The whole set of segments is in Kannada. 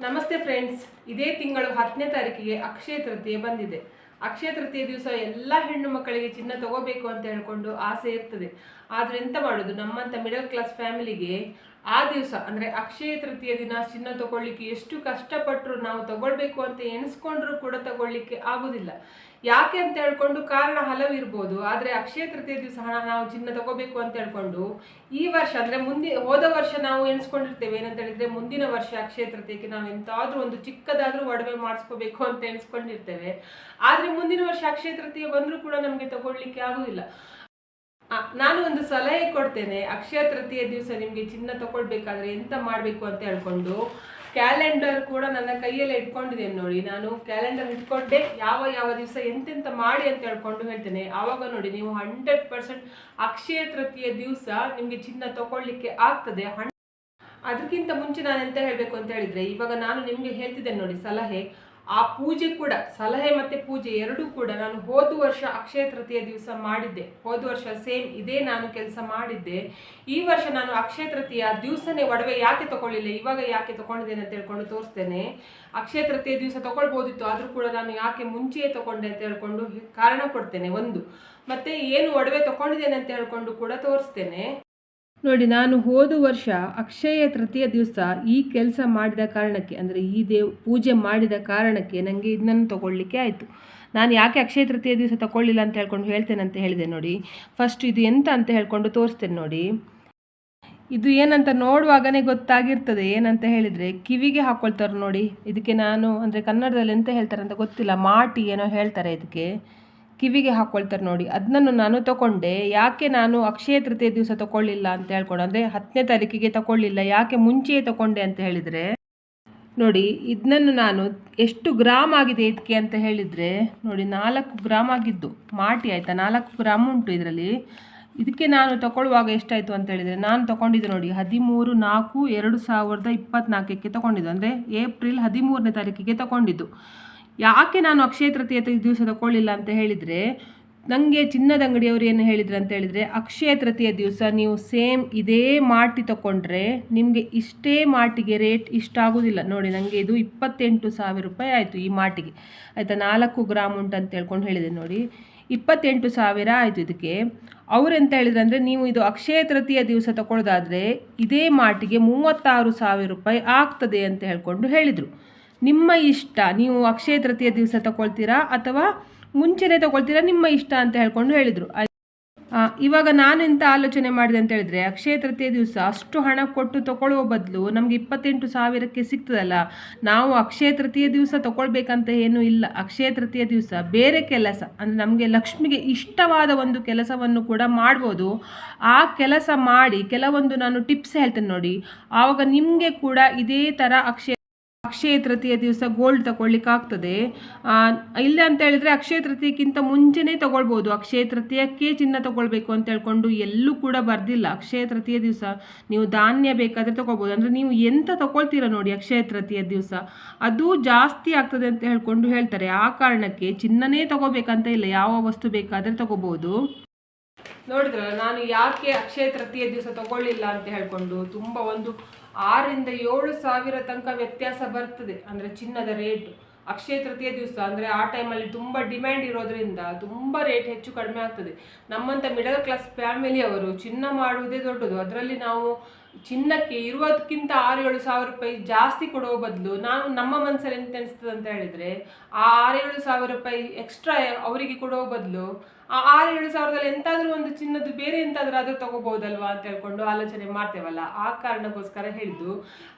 ನಮಸ್ತೆ ಫ್ರೆಂಡ್ಸ್. ಇದೇ ತಿಂಗಳು ಹತ್ತನೇ ತಾರೀಕಿಗೆ ಅಕ್ಷಯ ತೃತೀಯ ಬಂದಿದೆ. ಅಕ್ಷಯ ತೃತೀಯ ದಿವಸ ಎಲ್ಲ ಹೆಣ್ಣು ಮಕ್ಕಳಿಗೆ ಚಿನ್ನ ತಗೋಬೇಕು ಅಂತ ಹೇಳ್ಕೊಂಡು ಆಸೆ ಇರ್ತದೆ. ಆದ್ರೆ ಎಂತ ಮಾಡೋದು? ನಮ್ಮಂತ ಮಿಡಲ್ ಕ್ಲಾಸ್ ಫ್ಯಾಮಿಲಿಗೆ ಆ ದಿವಸ, ಅಂದ್ರೆ ಅಕ್ಷಯ ತೃತೀಯ ದಿನ ಚಿನ್ನ ತಗೊಳ್ಳಿಕ್ಕೆ ಎಷ್ಟು ಕಷ್ಟಪಟ್ಟರು ನಾವು ತಗೊಳ್ಬೇಕು ಅಂತ ಎಣಿಸ್ಕೊಂಡ್ರು ಕೂಡ ತಗೊಳ್ಳಿಕ್ಕೆ ಆಗೋದಿಲ್ಲ. ಯಾಕೆ ಅಂತ ಹೇಳ್ಕೊಂಡು ಕಾರಣ ಹಲವು ಇರ್ಬೋದು. ಆದ್ರೆ ಅಕ್ಷಯ ತೃತೀಯ ದಿವಸ ಹಣ ನಾವು ಚಿನ್ನ ತಗೋಬೇಕು ಅಂತ ಹೇಳ್ಕೊಂಡು ಈ ವರ್ಷ, ಅಂದ್ರೆ ಮುಂದೆ, ಹೋದ ವರ್ಷ ನಾವು ಎಣಿಸ್ಕೊಂಡಿರ್ತೇವೆ. ಏನಂತ ಹೇಳಿದ್ರೆ ಮುಂದಿನ ವರ್ಷ ಅಕ್ಷಯ ತೃತೀಯಕ್ಕೆ ನಾವು ಎಂತಾದ್ರೂ ಒಂದು ಚಿಕ್ಕದಾದರೂ ಒಡವೆ ಮಾಡಿಸ್ಕೋಬೇಕು ಅಂತ ಎಣಿಸ್ಕೊಂಡಿರ್ತೇವೆ. ಆದ್ರೆ ಮುಂದಿನ ವರ್ಷ ಅಕ್ಷಯ ತೃತೀಯ ಬಂದರೂ ಕೂಡ ನಮಗೆ ತಗೊಳ್ಳಿಕ್ಕೆ ಆಗುದಿಲ್ಲ. ನಾನು ಒಂದು ಸಲಹೆ ಕೊಡ್ತೇನೆ. ಅಕ್ಷಯ ತೃತೀಯ ದಿವಸ ನಿಮಗೆ ಚಿನ್ನ ತಗೊಳ್ಬೇಕಾದ್ರೆ ಎಂತ ಮಾಡಬೇಕು ಅಂತ ಹೇಳ್ಕೊಂಡು ಕ್ಯಾಲೆಂಡರ್ ಕೂಡ ನನ್ನ ಕೈಯಲ್ಲಿ ಇಟ್ಕೊಂಡಿದ್ದೇನೆ ನೋಡಿ. ನಾನು ಕ್ಯಾಲೆಂಡರ್ ಇಟ್ಕೊಂಡೆ. ಯಾವ ಯಾವ ದಿವಸ ಎಂತೆಂತ ಮಾಡಿ ಅಂತ ಹೇಳ್ಕೊಂಡು ಹೇಳ್ತೇನೆ. ಆವಾಗ ನೋಡಿ ನೀವು ಹಂಡ್ರೆಡ್ ಪರ್ಸೆಂಟ್ ಅಕ್ಷಯ ತೃತೀಯ ದಿವಸ ನಿಮಗೆ ಚಿನ್ನ ತಗೊಳ್ಳಿಕ್ಕೆ ಆಗ್ತದೆ. ಅದಕ್ಕಿಂತ ಮುಂಚೆ ನಾನು ಎಂತ ಹೇಳಬೇಕು ಅಂತ ಹೇಳಿದ್ರೆ, ಇವಾಗ ನಾನು ನಿಮಗೆ ಹೇಳ್ತಿದ್ದೇನೆ ನೋಡಿ ಸಲಹೆ. ಆ ಪೂಜೆ ಕೂಡ, ಸಲಹೆ ಮತ್ತೆ ಪೂಜೆ ಎರಡೂ ಕೂಡ ನಾನು ಹೋದ ವರ್ಷ ಅಕ್ಷಯ ತೃತೀಯ ದಿವಸ ಮಾಡಿದ್ದೆ. ಹೋದ ವರ್ಷ ಸೇಮ್ ಇದೇ ನಾನು ಕೆಲಸ ಮಾಡಿದ್ದೆ. ಈ ವರ್ಷ ನಾನು ಅಕ್ಷಯ ತೃತೀಯ ದಿವಸನೇ ಒಡವೆ ಯಾಕೆ ತಗೊಳ್ಳಿಲ್ಲ, ಇವಾಗ ಯಾಕೆ ತಗೊಂಡಿದ್ದೇನೆ ಅಂತ ಹೇಳ್ಕೊಂಡು ತೋರಿಸ್ತೇನೆ. ಅಕ್ಷಯ ತೃತೀಯ ದಿವಸ ತಗೊಳ್ಬೋದಿತ್ತು, ಆದರೂ ಕೂಡ ನಾನು ಯಾಕೆ ಮುಂಚೆಯೇ ತಗೊಂಡೆ ಅಂತ ಹೇಳ್ಕೊಂಡು ಕಾರಣ ಕೊಡ್ತೇನೆ, ಒಂದು. ಮತ್ತೆ ಏನು ಒಡವೆ ತಗೊಂಡಿದ್ದೇನೆ ಅಂತ ಹೇಳ್ಕೊಂಡು ಕೂಡ ತೋರಿಸ್ತೇನೆ. ನೋಡಿ, ನಾನು ಹೋದ ವರ್ಷ ಅಕ್ಷಯ ತೃತೀಯ ದಿವಸ ಈ ಕೆಲಸ ಮಾಡಿದ ಕಾರಣಕ್ಕೆ, ಅಂದರೆ ಈ ದೇವ್, ಪೂಜೆ ಮಾಡಿದ ಕಾರಣಕ್ಕೆ ನನಗೆ ಇದನ್ನು ತಗೊಳ್ಳಿಕ್ಕೆ ಆಯಿತು. ನಾನು ಯಾಕೆ ಅಕ್ಷಯ ತೃತೀಯ ದಿವಸ ತಗೊಳ್ಳಿಲ್ಲ ಅಂತ ಹೇಳ್ಕೊಂಡು ಹೇಳ್ತೇನೆ ಅಂತ ಹೇಳಿದೆ ನೋಡಿ. ಫಸ್ಟ್ ಇದು ಎಂತ ಅಂತ ಹೇಳ್ಕೊಂಡು ತೋರಿಸ್ತೇನೆ ನೋಡಿ. ಇದು ಏನಂತ ನೋಡುವಾಗನೇ ಗೊತ್ತಾಗಿರ್ತದೆ. ಏನಂತ ಹೇಳಿದರೆ ಕಿವಿಗೆ ಹಾಕ್ಕೊಳ್ತಾರೆ ನೋಡಿ. ಇದಕ್ಕೆ ನಾನು, ಅಂದರೆ ಕನ್ನಡದಲ್ಲಿ ಎಂತ ಹೇಳ್ತಾರೆ ಅಂತ ಗೊತ್ತಿಲ್ಲ. ಮಾಟಿ ಏನೋ ಹೇಳ್ತಾರೆ ಇದಕ್ಕೆ. ಕಿವಿಗೆ ಹಾಕ್ಕೊಳ್ತಾರೆ ನೋಡಿ. ಅದನ್ನು ನಾನು ತಗೊಂಡೆ. ಯಾಕೆ ನಾನು ಅಕ್ಷಯ ತೃತೀಯ ದಿವಸ ತಗೊಳ್ಳಿಲ್ಲ ಅಂತ ಹೇಳ್ಕೊಂಡು. ಅಂದರೆ ಹತ್ತನೇ ತಾರೀಕಿಗೆ ತಗೊಳ್ಳಿಲ್ಲ. ಯಾಕೆ ಮುಂಚೆಯೇ ತಗೊಂಡೆ ಅಂತ ಹೇಳಿದರೆ, ನೋಡಿ ಇದನ್ನು ನಾನು ಎಷ್ಟು ಗ್ರಾಮ್ ಆಗಿದೆ ಇದಕ್ಕೆ ಅಂತ ಹೇಳಿದರೆ, ನೋಡಿ, ನಾಲ್ಕು ಗ್ರಾಮ್ ಆಗಿದ್ದು. ಮಾಟಿ ಆಯಿತಾ? ನಾಲ್ಕು ಗ್ರಾಮ್ ಉಂಟು ಇದರಲ್ಲಿ. ಇದಕ್ಕೆ ನಾನು ತಗೊಳ್ಳುವಾಗ ಎಷ್ಟಾಯಿತು ಅಂತ ಹೇಳಿದರೆ, ನಾನು ತಗೊಂಡಿದ್ದೆ ನೋಡಿ, ಹದಿಮೂರು, ನಾಲ್ಕು, ಎರಡು ಸಾವಿರದ ಇಪ್ಪತ್ತ್ನಾಲ್ಕಕ್ಕೆ ತಗೊಂಡಿದ್ದು. ಅಂದರೆ ಏಪ್ರಿಲ್ ಹದಿಮೂರನೇ ತಾರೀಕಿಗೆ ತಗೊಂಡಿದ್ದು. ಯಾಕೆ ನಾನು ಅಕ್ಷಯ ತೃತೀಯ ದಿವಸ ತಗೊಳ್ಳಿಲ್ಲ ಅಂತ ಹೇಳಿದರೆ ನನಗೆ ಚಿನ್ನದ ಅಂಗಡಿಯವರು ಏನು ಹೇಳಿದ್ರು ಅಂತ ಹೇಳಿದರೆ, ಅಕ್ಷಯ ತೃತೀಯ ದಿವಸ ನೀವು ಸೇಮ್ ಇದೇ ಮಾಟಿ ತಗೊಂಡ್ರೆ ನಿಮಗೆ ಇಷ್ಟೇ ಮಾಟಿಗೆ ರೇಟ್ ಇಷ್ಟ ಆಗೋದಿಲ್ಲ. ನೋಡಿ ನನಗೆ ಇದು ಇಪ್ಪತ್ತೆಂಟು ಸಾವಿರ ರೂಪಾಯಿ ಆಯಿತು ಈ ಮಾಟಿಗೆ ಆಯಿತಾ, ನಾಲ್ಕು ಗ್ರಾಮ್ ಉಂಟು ಅಂತ ಹೇಳ್ಕೊಂಡು ಹೇಳಿದೆ ನೋಡಿ. ಇಪ್ಪತ್ತೆಂಟು ಸಾವಿರ ಆಯಿತು ಇದಕ್ಕೆ. ಅವರೆಂತ ಹೇಳಿದ್ರು ಅಂದರೆ, ನೀವು ಇದು ಅಕ್ಷಯ ತೃತೀಯ ದಿವಸ ತಗೊಳ್ಳೋದಾದರೆ ಇದೇ ಮಾಟಿಗೆ ಮೂವತ್ತಾರು ಸಾವಿರ ರೂಪಾಯಿ ಆಗ್ತದೆ ಅಂತ ಹೇಳ್ಕೊಂಡು ಹೇಳಿದರು. ನಿಮ್ಮ ಇಷ್ಟ, ನೀವು ಅಕ್ಷಯ ತೃತೀಯ ದಿವಸ ತಗೊಳ್ತೀರಾ ಅಥವಾ ಮುಂಚೆನೇ ತಗೊಳ್ತೀರಾ ನಿಮ್ಮ ಇಷ್ಟ ಅಂತ ಹೇಳ್ಕೊಂಡು ಹೇಳಿದರು. ಇವಾಗ ನಾನು ಎಂತ ಆಲೋಚನೆ ಮಾಡಿದೆ ಅಂತ ಹೇಳಿದ್ರೆ, ಅಕ್ಷಯ ತೃತೀಯ ದಿವಸ ಅಷ್ಟು ಹಣ ಕೊಟ್ಟು ತಗೊಳ್ಳುವ ಬದಲು ನಮಗೆ ಇಪ್ಪತ್ತೆಂಟು ಸಾವಿರಕ್ಕೆ ಸಿಗ್ತದಲ್ಲ, ನಾವು ಅಕ್ಷಯ ತೃತೀಯ ದಿವಸ ತಗೊಳ್ಬೇಕಂತ ಏನೂ ಇಲ್ಲ. ಅಕ್ಷಯ ತೃತೀಯ ದಿವಸ ಬೇರೆ ಕೆಲಸ, ಅಂದರೆ ನಮಗೆ ಲಕ್ಷ್ಮಿಗೆ ಇಷ್ಟವಾದ ಒಂದು ಕೆಲಸವನ್ನು ಕೂಡ ಮಾಡ್ಬೋದು. ಆ ಕೆಲಸ ಮಾಡಿ ಕೆಲವೊಂದು ನಾನು ಟಿಪ್ಸ್ ಹೇಳ್ತೇನೆ ನೋಡಿ. ಆವಾಗ ನಿಮಗೆ ಕೂಡ ಇದೇ ಥರ ಅಕ್ಷಯ ಅಕ್ಷಯ ತೃತೀಯ ದಿವಸ ಗೋಲ್ಡ್ ತಗೊಳ್ಳಿಕ್ಕಾಗ್ತದೆ. ಇಲ್ಲ ಅಂತ ಹೇಳಿದ್ರೆ ಅಕ್ಷಯ ತೃತೀಯಕ್ಕಿಂತ ಮುಂಚೆನೇ ತಗೊಳ್ಬೋದು. ಅಕ್ಷಯ ತೃತೀಯಕ್ಕೆ ಚಿನ್ನ ತಗೊಳ್ಬೇಕು ಅಂತ ಹೇಳ್ಕೊಂಡು ಎಲ್ಲೂ ಕೂಡ ಬರ್ದಿಲ್ಲ. ಅಕ್ಷಯ ತೃತೀಯ ದಿವಸ ನೀವು ಧಾನ್ಯ ಬೇಕಾದರೆ ತಗೊಳ್ಬೋದು. ಅಂದರೆ ನೀವು ಎಂತ ತಗೊಳ್ತೀರ ನೋಡಿ ಅಕ್ಷಯ ತೃತೀಯ ದಿವಸ. ಅದು ಜಾಸ್ತಿ ಆಗ್ತದೆ ಅಂತ ಹೇಳ್ಕೊಂಡು ಹೇಳ್ತಾರೆ. ಆ ಕಾರಣಕ್ಕೆ ಚಿನ್ನನೇ ತಗೋಬೇಕಂತ ಇಲ್ಲ. ಯಾವ ವಸ್ತು ಬೇಕಾದರೆ ತಗೋಬಹುದು ನೋಡಿದ್ರಲ್ಲ, ನಾನು ಯಾಕೆ ಅಕ್ಷಯ ತೃತೀಯ ದಿವಸ ತಗೊಳ್ಳಿಲ್ಲ ಅಂತ ಹೇಳ್ಕೊಂಡು ತುಂಬ ಒಂದು ಆರರಿಂದ ಏಳು ಸಾವಿರ ತನಕ ವ್ಯತ್ಯಾಸ ಬರ್ತದೆ. ಅಂದರೆ ಚಿನ್ನದ ರೇಟ್. ಅಕ್ಷಯ ತೃತೀಯ ದಿವಸ ಅಂದರೆ ಆ ಟೈಮಲ್ಲಿ ತುಂಬ ಡಿಮ್ಯಾಂಡ್ ಇರೋದ್ರಿಂದ ತುಂಬ ರೇಟ್ ಹೆಚ್ಚು ಕಡಿಮೆ ಆಗ್ತದೆ. ನಮ್ಮಂಥ ಮಿಡಲ್ ಕ್ಲಾಸ್ ಫ್ಯಾಮಿಲಿಯವರು ಚಿನ್ನ ಮಾಡುವುದೇ ದೊಡ್ಡದು. ಅದರಲ್ಲಿ ನಾವು ಚಿನ್ನಕ್ಕೆ ಇರುವುದಕ್ಕಿಂತ ಆರು ಏಳು ಸಾವಿರ ರೂಪಾಯಿ ಜಾಸ್ತಿ ಕೊಡುವ ಬದಲು ನಾನು ನಮ್ಮ ಮನಸ್ಸಲ್ಲಿ ಎಂತ ಅನಿಸ್ತದೆ ಅಂತ ಹೇಳಿದರೆ, ಆ ಆರು ಏಳು ಸಾವಿರ ರೂಪಾಯಿ ಎಕ್ಸ್ಟ್ರಾ ಅವರಿಗೆ ಕೊಡುವ ಬದಲು ಆರು ಏಳು ಸಾವಿರದಲ್ಲಿ ಎಂತಾದ್ರೂ ಒಂದು ಚಿನ್ನದ್ದು ಬೇರೆ ಎಂತಾದ್ರೂ ಆದರೂ ತಗೋಬಹುದಲ್ವಾ ಅಂತ ಹೇಳ್ಕೊಂಡು ಆಲೋಚನೆ ಮಾಡ್ತೇವಲ್ಲ. ಆ ಕಾರಣಕ್ಕೋಸ್ಕರ ಹೇಳಿದ್ದು,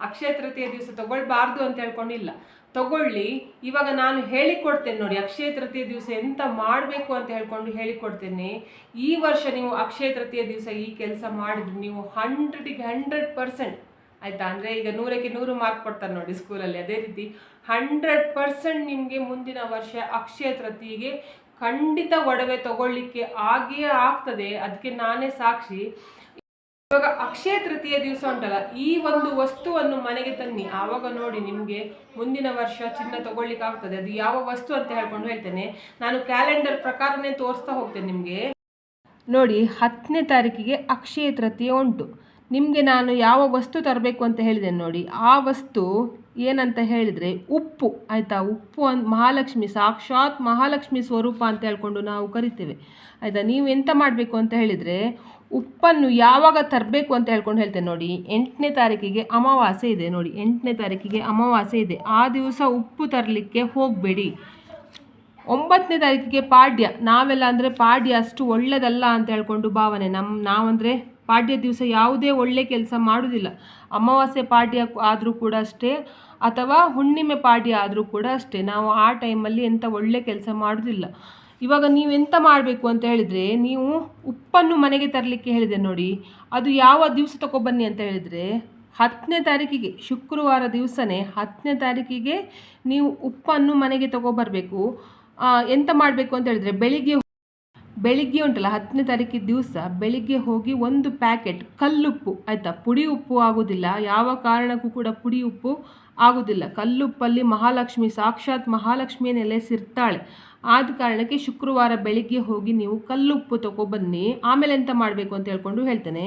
ಅಕ್ಷಯ ತೃತೀಯ ದಿವಸ ತಗೊಳ್ಬಾರ್ದು ಅಂತ ಹೇಳ್ಕೊಂಡಿಲ್ಲ ತಗೊಳ್ಳಿ, ಇವಾಗ ನಾನು ಹೇಳಿಕೊಡ್ತೇನೆ ನೋಡಿ, ಅಕ್ಷಯ ತೃತೀಯ ದಿವಸ ಎಂತ ಮಾಡಬೇಕು ಅಂತ ಹೇಳ್ಕೊಂಡು ಹೇಳಿಕೊಡ್ತೇನೆ. ಈ ವರ್ಷ ನೀವು ಅಕ್ಷಯ ತೃತೀಯ ದಿವಸ ಈ ಕೆಲಸ ಮಾಡಿದ್ರೆ ನೀವು ಹಂಡ್ರೆಡಿಗೆ ಹಂಡ್ರೆಡ್ ಪರ್ಸೆಂಟ್ ಆಯ್ತಾ? ಅಂದರೆ ಈಗ ನೂರಕ್ಕೆ ನೂರು ಮಾರ್ಕ್ ಕೊಡ್ತಾರೆ ನೋಡಿ ಸ್ಕೂಲಲ್ಲಿ ಅದೇ ರೀತಿ ಹಂಡ್ರೆಡ್ ಪರ್ಸೆಂಟ್ ನಿಮಗೆ ಮುಂದಿನ ವರ್ಷ ಅಕ್ಷಯ ತೃತೀಯಗೆ ಖಂಡಿತ ಒಡವೆ ತಗೊಳ್ಳಿಕ್ಕೆ ಆಗಿಯೇ ಆಗ್ತದೆ. ಅದಕ್ಕೆ ನಾನೇ ಸಾಕ್ಷಿ. ಇವಾಗ ಅಕ್ಷಯ ತೃತೀಯ ದಿವಸ ಉಂಟಲ್ಲ, ಈ ಒಂದು ವಸ್ತುವನ್ನು ಮನೆಗೆ ತನ್ನಿ. ಆವಾಗ ನೋಡಿ ನಿಮಗೆ ಮುಂದಿನ ವರ್ಷ ಚಿನ್ನ ತಗೊಳ್ಳಿಕ್ಕೆ ಆಗ್ತದೆ. ಅದು ಯಾವ ವಸ್ತು ಅಂತ ಹೇಳ್ಕೊಂಡು ಹೇಳ್ತೇನೆ. ನಾನು ಕ್ಯಾಲೆಂಡರ್ ಪ್ರಕಾರನೇ ತೋರಿಸ್ತಾ ಹೋಗ್ತೇನೆ ನಿಮಗೆ. ನೋಡಿ, ಹತ್ತನೇ ತಾರೀಕಿಗೆ ಅಕ್ಷಯ ತೃತೀಯ ಉಂಟು. ನಿಮಗೆ ನಾನು ಯಾವ ವಸ್ತು ತರಬೇಕು ಅಂತ ಹೇಳಿದೆ ನೋಡಿ. ಆ ವಸ್ತು ಏನಂತ ಹೇಳಿದರೆ ಉಪ್ಪು, ಆಯಿತಾ? ಉಪ್ಪು ಅಂತ ಮಹಾಲಕ್ಷ್ಮಿ, ಸಾಕ್ಷಾತ್ ಮಹಾಲಕ್ಷ್ಮಿ ಸ್ವರೂಪ ಅಂತ ಹೇಳ್ಕೊಂಡು ನಾವು ಕರಿತೇವೆ. ಆಯಿತಾ? ನೀವು ಎಂತ ಮಾಡಬೇಕು ಅಂತ ಹೇಳಿದರೆ ಉಪ್ಪನ್ನು ಯಾವಾಗ ತರಬೇಕು ಅಂತ ಹೇಳ್ಕೊಂಡು ಹೇಳ್ತೇನೆ ನೋಡಿ. ಎಂಟನೇ ತಾರೀಕಿಗೆ ಅಮಾವಾಸ್ಯೆ ಇದೆ ನೋಡಿ. ಎಂಟನೇ ತಾರೀಕಿಗೆ ಅಮಾವಾಸ್ಯೆ ಇದೆ. ಆ ದಿವಸ ಉಪ್ಪು ತರಲಿಕ್ಕೆ ಹೋಗಬೇಡಿ. ಒಂಬತ್ತನೇ ತಾರೀಕಿಗೆ ಪಾಡ್ಯ. ನಾವೆಲ್ಲ ಅಂದರೆ ಪಾಡ್ಯ ಅಷ್ಟು ಒಳ್ಳೆಯದಲ್ಲ ಅಂತ ಹೇಳ್ಕೊಂಡು ಭಾವನೆ. ನಮ್ಮ ನಾವಂದರೆ ಪಾಡ್ಯ ದಿವಸ ಯಾವುದೇ ಒಳ್ಳೆ ಕೆಲಸ ಮಾಡುವುದಿಲ್ಲ ಅಮಾವಾಸ್ಯೆ ಪಾಡ್ಯ ಆದರೂ ಕೂಡ ಅಷ್ಟೇ. ಅಥವಾ ಹುಣ್ಣಿಮೆ ಪಾರ್ಟಿ ಆದರೂ ಕೂಡ ಅಷ್ಟೇ. ನಾವು ಆ ಟೈಮಲ್ಲಿ ಎಂಥ ಒಳ್ಳೆ ಕೆಲಸ ಮಾಡೋದಿಲ್ಲ. ಇವಾಗ ನೀವು ಎಂತ ಮಾಡಬೇಕು ಅಂತ ಹೇಳಿದರೆ, ನೀವು ಉಪ್ಪನ್ನು ಮನೆಗೆ ತರಲಿಕ್ಕೆ ಹೇಳಿದೆ ನೋಡಿ, ಅದು ಯಾವ ದಿವಸ ತಗೊಬನ್ನಿ ಅಂತ ಹೇಳಿದರೆ, ಹತ್ತನೇ ತಾರೀಕಿಗೆ, ಶುಕ್ರವಾರ ದಿವಸನೇ ಹತ್ತನೇ ತಾರೀಕಿಗೆ ನೀವು ಉಪ್ಪನ್ನು ಮನೆಗೆ ತಗೊಬರಬೇಕು. ಎಂತ ಮಾಡಬೇಕು ಅಂತ ಹೇಳಿದರೆ, ಬೆಳಿಗ್ಗೆ ಬೆಳಿಗ್ಗೆ ಉಂಟಲ್ಲ, ಹತ್ತನೇ ತಾರೀಕಿನ ದಿವಸ ಬೆಳಿಗ್ಗೆ ಹೋಗಿ ಒಂದು ಪ್ಯಾಕೆಟ್ ಕಲ್ಲುಪ್ಪು, ಆಯಿತಾ? ಪುಡಿ ಉಪ್ಪು ಆಗೋದಿಲ್ಲ. ಯಾವ ಕಾರಣಕ್ಕೂ ಕೂಡ ಪುಡಿ ಉಪ್ಪು ಆಗೋದಿಲ್ಲ. ಕಲ್ಲುಪ್ಪಲ್ಲಿ ಮಹಾಲಕ್ಷ್ಮಿ, ಸಾಕ್ಷಾತ್ ಮಹಾಲಕ್ಷ್ಮಿಯ ನೆಲೆಸಿರ್ತಾಳೆ ಆದ ಕಾರಣಕ್ಕೆ ಶುಕ್ರವಾರ ಬೆಳಿಗ್ಗೆ ಹೋಗಿ ನೀವು ಕಲ್ಲುಪ್ಪು ತಗೊಬನ್ನಿ ಆಮೇಲೆ ಎಂತ ಮಾಡಬೇಕು ಅಂತ ಹೇಳ್ಕೊಂಡು ಹೇಳ್ತೇನೆ.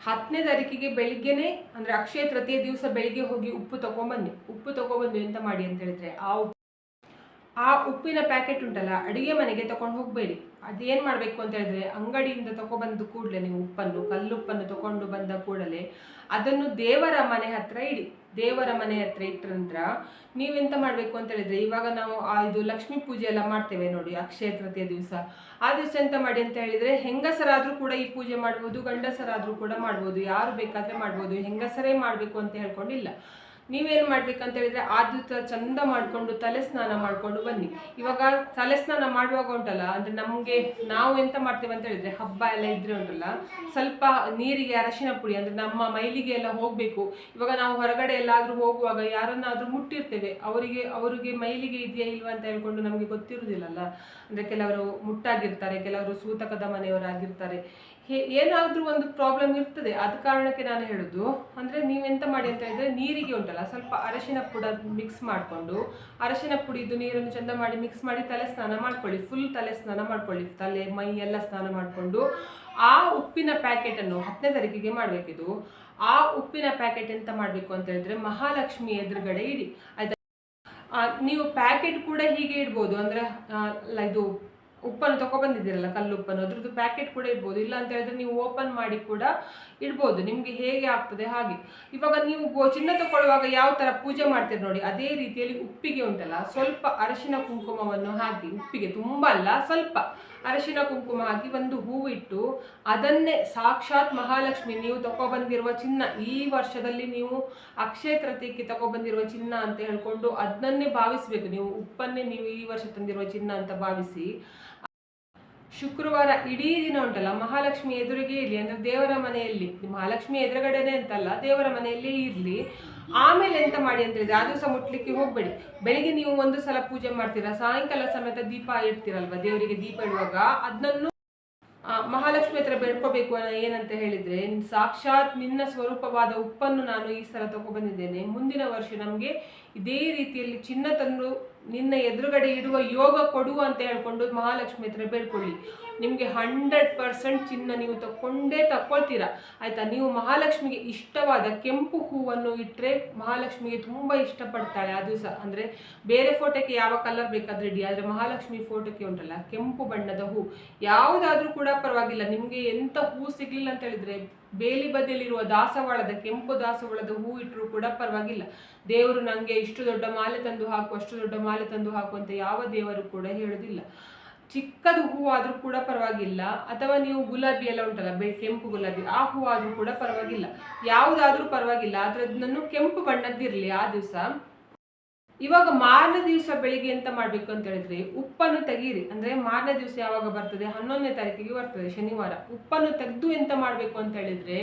ಹತ್ತನೇ ತಾರೀಕಿಗೆ ಬೆಳಿಗ್ಗೆನೆ, ಅಂದರೆ ಅಕ್ಷಯ ತೃತೀಯ ದಿವಸ ಬೆಳಿಗ್ಗೆ ಹೋಗಿ ಉಪ್ಪು ತಗೊಂಬನ್ನಿ ಉಪ್ಪು ತಗೊಬಂದು ಎಂತ ಮಾಡಿ ಅಂತ ಹೇಳಿದ್ರೆ, ಆ ಆ ಉಪ್ಪಿನ ಪ್ಯಾಕೆಟ್ ಉಂಟಲ್ಲ, ಅಡುಗೆ ಮನೆಗೆ ತಗೊಂಡು ಹೋಗಬೇಡಿ. ಅದೇನು ಮಾಡಬೇಕು ಅಂತ ಹೇಳಿದ್ರೆ, ಅಂಗಡಿಯಿಂದ ತಗೊಬಂದು ಕೂಡಲೇ ನೀವು ಉಪ್ಪನ್ನು, ಕಲ್ಲುಪ್ಪನ್ನು ತಗೊಂಡು ಬಂದ ಕೂಡಲೇ ಅದನ್ನು ದೇವರ ಮನೆ ಹತ್ರ ಇಡಿ. ದೇವರ ಮನೆ ಹತ್ರ ಇಟ್ಟ ನಂತರ ನೀವೆಂತ ಮಾಡಬೇಕು ಅಂತ ಹೇಳಿದ್ರೆ, ಇವಾಗ ನಾವು ಆ ಇದು ಲಕ್ಷ್ಮೀ ಪೂಜೆ ಎಲ್ಲ ಮಾಡ್ತೇವೆ ನೋಡಿ, ಅಕ್ಷಯ ತೃತೀಯ ದಿವಸ. ಆ ದಿವಸ ಎಂತ ಮಾಡಿ ಅಂತ ಹೇಳಿದ್ರೆ, ಹೆಂಗಸರಾದರೂ ಕೂಡ ಈ ಪೂಜೆ ಮಾಡ್ಬೋದು, ಗಂಡಸರಾದರೂ ಕೂಡ ಮಾಡ್ಬೋದು, ಯಾರು ಬೇಕಾದರೆ ಮಾಡ್ಬೋದು, ಹೆಂಗಸರೇ ಮಾಡಬೇಕು ಅಂತ ಹೇಳ್ಕೊಂಡಿಲ್ಲ. ನೀವೇನು ಮಾಡ್ಬೇಕಂತ ಹೇಳಿದ್ರೆ ಆದ್ಯತ ಚಂದ ಮಾಡಿಕೊಂಡು ತಲೆ ಸ್ನಾನ ಮಾಡಿಕೊಂಡು ಬನ್ನಿ. ಇವಾಗ ತಲೆ ಸ್ನಾನ ಮಾಡುವಾಗ ಉಂಟಲ್ಲ, ಅಂದ್ರೆ ನಮಗೆ ನಾವು ಎಂತ ಮಾಡ್ತೇವೆ ಅಂತ ಹೇಳಿದ್ರೆ ಹಬ್ಬ ಎಲ್ಲ ಇದ್ರೆ ಉಂಟಲ್ಲ, ಸ್ವಲ್ಪ ನೀರಿಗೆ ಅರಶಿನ ಪುಡಿ, ಅಂದ್ರೆ ನಮ್ಮ ಮೈಲಿಗೆ ಎಲ್ಲ ಹೋಗಬೇಕು. ಇವಾಗ ನಾವು ಹೊರಗಡೆ ಎಲ್ಲಾದ್ರೂ ಹೋಗುವಾಗ ಯಾರನ್ನಾದ್ರೂ ಮುಟ್ಟಿರ್ತೇವೆ. ಅವರಿಗೆ ಅವರಿಗೆ ಮೈಲಿಗೆ ಇದೆಯಾ ಇಲ್ವಾ ಅಂತ ಹೇಳ್ಕೊಂಡು ನಮಗೆ ಗೊತ್ತಿರುವುದಿಲ್ಲಲ್ಲ. ಅಂದ್ರೆ ಕೆಲವರು ಮುಟ್ಟಾಗಿರ್ತಾರೆ, ಕೆಲವರು ಸೂತಕದ ಮನೆಯವರಾಗಿರ್ತಾರೆ. ಏನಾದರೂ ಒಂದು ಪ್ರಾಬ್ಲಮ್ ಇರ್ತದೆ, ಅದ ಕಾರಣಕ್ಕೆ ನಾನು ಹೇಳೋದು, ಅಂದರೆ ನೀವೆಂತ ಮಾಡಿ ಅಂತ ಹೇಳಿದ್ರೆ ನೀರಿಗೆ ಉಂಟಲ್ಲ, ಸ್ವಲ್ಪ ಅರಶಿನ ಪುಡ ಮಿಕ್ಸ್ ಮಾಡಿಕೊಂಡು, ಅರಶಿನ ಪುಡಿದು ನೀರನ್ನು ಚಂದ ಮಾಡಿ ಮಿಕ್ಸ್ ಮಾಡಿ ತಲೆ ಸ್ನಾನ ಮಾಡ್ಕೊಳ್ಳಿ ಫುಲ್ ತಲೆ ಸ್ನಾನ ಮಾಡ್ಕೊಳ್ಳಿ, ತಲೆ, ಮೈ ಎಲ್ಲ ಸ್ನಾನ ಮಾಡಿಕೊಂಡು, ಆ ಉಪ್ಪಿನ ಪ್ಯಾಕೆಟನ್ನು ಹತ್ತನೇ ತಾರೀಕಿಗೆ ಮಾಡಬೇಕಿದು ಆ ಉಪ್ಪಿನ ಪ್ಯಾಕೆಟ್ ಎಂತ ಮಾಡಬೇಕು ಅಂತ ಹೇಳಿದ್ರೆ ಮಹಾಲಕ್ಷ್ಮಿ ಎದುರುಗಡೆ ಇಡಿ. ಆಯ್ತಾ? ನೀವು ಪ್ಯಾಕೆಟ್ ಕೂಡ ಹೀಗೆ ಇಡ್ಬೋದು, ಅಂದರೆ ಇದು ಉಪ್ಪನ್ನು ತಗೊಬಂದಿದ್ದೀರಲ್ಲ ಕಲ್ಲು ಉಪ್ಪನ್ನು ಅದ್ರದ್ದು ಪ್ಯಾಕೆಟ್ ಕೂಡ ಇಡ್ಬೋದು. ಇಲ್ಲ ಅಂತ ಹೇಳಿದ್ರೆ ನೀವು ಓಪನ್ ಮಾಡಿ ಕೂಡ ಇಡ್ಬೋದು. ನಿಮಗೆ ಹೇಗೆ ಆಗ್ತದೆ ಹಾಗೆ. ಇವಾಗ ನೀವು ಚಿನ್ನ ತಗೊಳ್ಳುವಾಗ ಯಾವ ಥರ ಪೂಜೆ ಮಾಡ್ತೀರಿ ನೋಡಿ. ಅದೇ ರೀತಿಯಲ್ಲಿ ಉಪ್ಪಿಗೆ ಉಂಟಲ್ಲ, ಸ್ವಲ್ಪ ಅರಶಿನ ಕುಂಕುಮವನ್ನು ಹಾಕಿ, ಉಪ್ಪಿಗೆ ತುಂಬ ಅಲ್ಲ, ಸ್ವಲ್ಪ ಅರಶಿನ ಕುಂಕುಮ ಹಾಕಿ ಒಂದು ಹೂವು ಇಟ್ಟು ಅದನ್ನೇ ಸಾಕ್ಷಾತ್ ಮಹಾಲಕ್ಷ್ಮಿ ನೀವು ತಗೊಬಂದಿರುವ ಚಿನ್ನ, ಈ ವರ್ಷದಲ್ಲಿ ನೀವು ಅಕ್ಷಯ ತೃತೀಯಕ್ಕೆ ತಗೊಬಂದಿರುವ ಚಿನ್ನ ಅಂತ ಹೇಳ್ಕೊಂಡು ಅದನ್ನೇ ಭಾವಿಸಬೇಕು. ನೀವು ಉಪ್ಪನ್ನೇ ನೀವು ಈ ವರ್ಷ ತಂದಿರುವ ಚಿನ್ನ ಅಂತ ಭಾವಿಸಿ ಶುಕ್ರವಾರ ಇಡೀ ದಿನ ಉಂಟಲ್ಲ, ಮಹಾಲಕ್ಷ್ಮಿ ಎದುರಿಗೆ ಇರಲಿ, ಅಂದರೆ ದೇವರ ಮನೆಯಲ್ಲಿ, ಮಹಾಲಕ್ಷ್ಮಿ ಎದುರುಗಡೆನೆ ಅಂತಲ್ಲ, ದೇವರ ಮನೆಯಲ್ಲಿ ಇರಲಿ. ಆಮೇಲೆ ಎಂತ ಮಾಡಿ ಅಂತ ಹೇಳಿದ್ರೆ, ಆ ಸಹ ಮುಟ್ಲಿಕ್ಕೆ ಹೋಗಬೇಡಿ. ಬೆಳಿಗ್ಗೆ ನೀವು ಒಂದು ಸಲ ಪೂಜೆ ಮಾಡ್ತೀರಾ, ಸಾಯಂಕಾಲ ಸಮೇತ ದೀಪ ಇಡ್ತೀರಲ್ವ ದೇವರಿಗೆ ದೀಪ ಇಡುವಾಗ? ಅದನ್ನು ಮಹಾಲಕ್ಷ್ಮಿ ಹತ್ರ ಬೇಡ್ಕೋಬೇಕು ಏನಂತ ಹೇಳಿದ್ರೆ, ಸಾಕ್ಷಾತ್ ನಿನ್ನ ಸ್ವರೂಪವಾದ ಉಪ್ಪನ್ನು ನಾನು ಈ ಸಲ ತಗೊಬಂದಿದ್ದೇನೆ ಮುಂದಿನ ವರ್ಷ ನಮಗೆ ಇದೇ ರೀತಿಯಲ್ಲಿ ಚಿನ್ನ ತಂದು ನಿನ್ನ ಎದುರುಗಡೆ ಇರುವ ಯೋಗ ಕೊಡು ಅಂತ ಹೇಳ್ಕೊಂಡು ಮಹಾಲಕ್ಷ್ಮಿ ಹತ್ರ ಬೇಡ್ಕೊಳ್ಳಿ. ನಿಮಗೆ ಹಂಡ್ರೆಡ್ ಪರ್ಸೆಂಟ್ ಚಿನ್ನ ನೀವು ತಕ್ಕೊಂಡೇ ತಕ್ಕೊಳ್ತೀರಾ. ಆಯಿತಾ? ನೀವು ಮಹಾಲಕ್ಷ್ಮಿಗೆ ಇಷ್ಟವಾದ ಕೆಂಪು ಹೂವನ್ನು ಇಟ್ಟರೆ ಮಹಾಲಕ್ಷ್ಮಿಗೆ ತುಂಬ ಇಷ್ಟಪಡ್ತಾಳೆ ಅದು ಸಹ. ಅಂದರೆ ಬೇರೆ ಫೋಟೋಕ್ಕೆ ಯಾವ ಕಲರ್ ಬೇಕಾದ್ರೆ ರೆಡಿ ಆದರೆ ಮಹಾಲಕ್ಷ್ಮಿ ಫೋಟೋಕ್ಕೆ ಉಂಟಲ್ಲ, ಕೆಂಪು ಬಣ್ಣದ ಹೂ. ಯಾವುದಾದ್ರೂ ಕೂಡ ಪರವಾಗಿಲ್ಲ. ನಿಮಗೆ ಎಂಥ ಹೂ ಸಿಗಲಿಲ್ಲ ಅಂತ ಹೇಳಿದ್ರೆ ಬೇಲಿ ಬದಿಯಲ್ಲಿರುವ ದಾಸವಾಳದ ಕೆಂಪು ದಾಸವಾಳದ ಹೂ ಇಟ್ಟರೂ ಕೂಡ ಪರವಾಗಿಲ್ಲ. ದೇವರು ನನಗೆ ಇಷ್ಟು ದೊಡ್ಡ ಮಾಲೆ ತಂದು ಹಾಕು, ಅಷ್ಟು ದೊಡ್ಡ ಮಾಲೆ ತಂದು ಹಾಕು ಅಂತ ಯಾವ ದೇವರು ಕೂಡ ಹೇಳೋದಿಲ್ಲ. ಚಿಕ್ಕದು ಹೂ ಆದರೂ ಕೂಡ ಪರವಾಗಿಲ್ಲ. ಅಥವಾ ನೀವು ಗುಲಾಬಿ ಎಲ್ಲ ಉಂಟಲ್ಲ, ಬೆ, ಕೆಂಪು ಗುಲಾಬಿ, ಆ ಹೂ ಆದರೂ ಕೂಡ ಪರವಾಗಿಲ್ಲ. ಯಾವುದಾದ್ರೂ ಪರವಾಗಿಲ್ಲ. ಆದರೆ ಅದನ್ನು ಕೆಂಪು ಬಣ್ಣದ್ದಿರಲಿ ಆ ದಿವಸ. ಇವಾಗ ಮಾರನೇ ದಿವಸ ಬೆಳಿಗ್ಗೆ ಎಂತ ಮಾಡಬೇಕು ಅಂತ ಹೇಳಿದ್ರೆ ಉಪ್ಪನ್ನು ತೆಗೀರಿ. ಅಂದರೆ ಮಾರನೇ ದಿವಸ ಯಾವಾಗ ಬರ್ತದೆ? ಹನ್ನೊಂದನೇ ತಾರೀಕಿಗೆ ಬರ್ತದೆ, ಶನಿವಾರ. ಉಪ್ಪನ್ನು ತೆಗೆದು ಎಂತ ಮಾಡಬೇಕು ಅಂತ ಹೇಳಿದ್ರೆ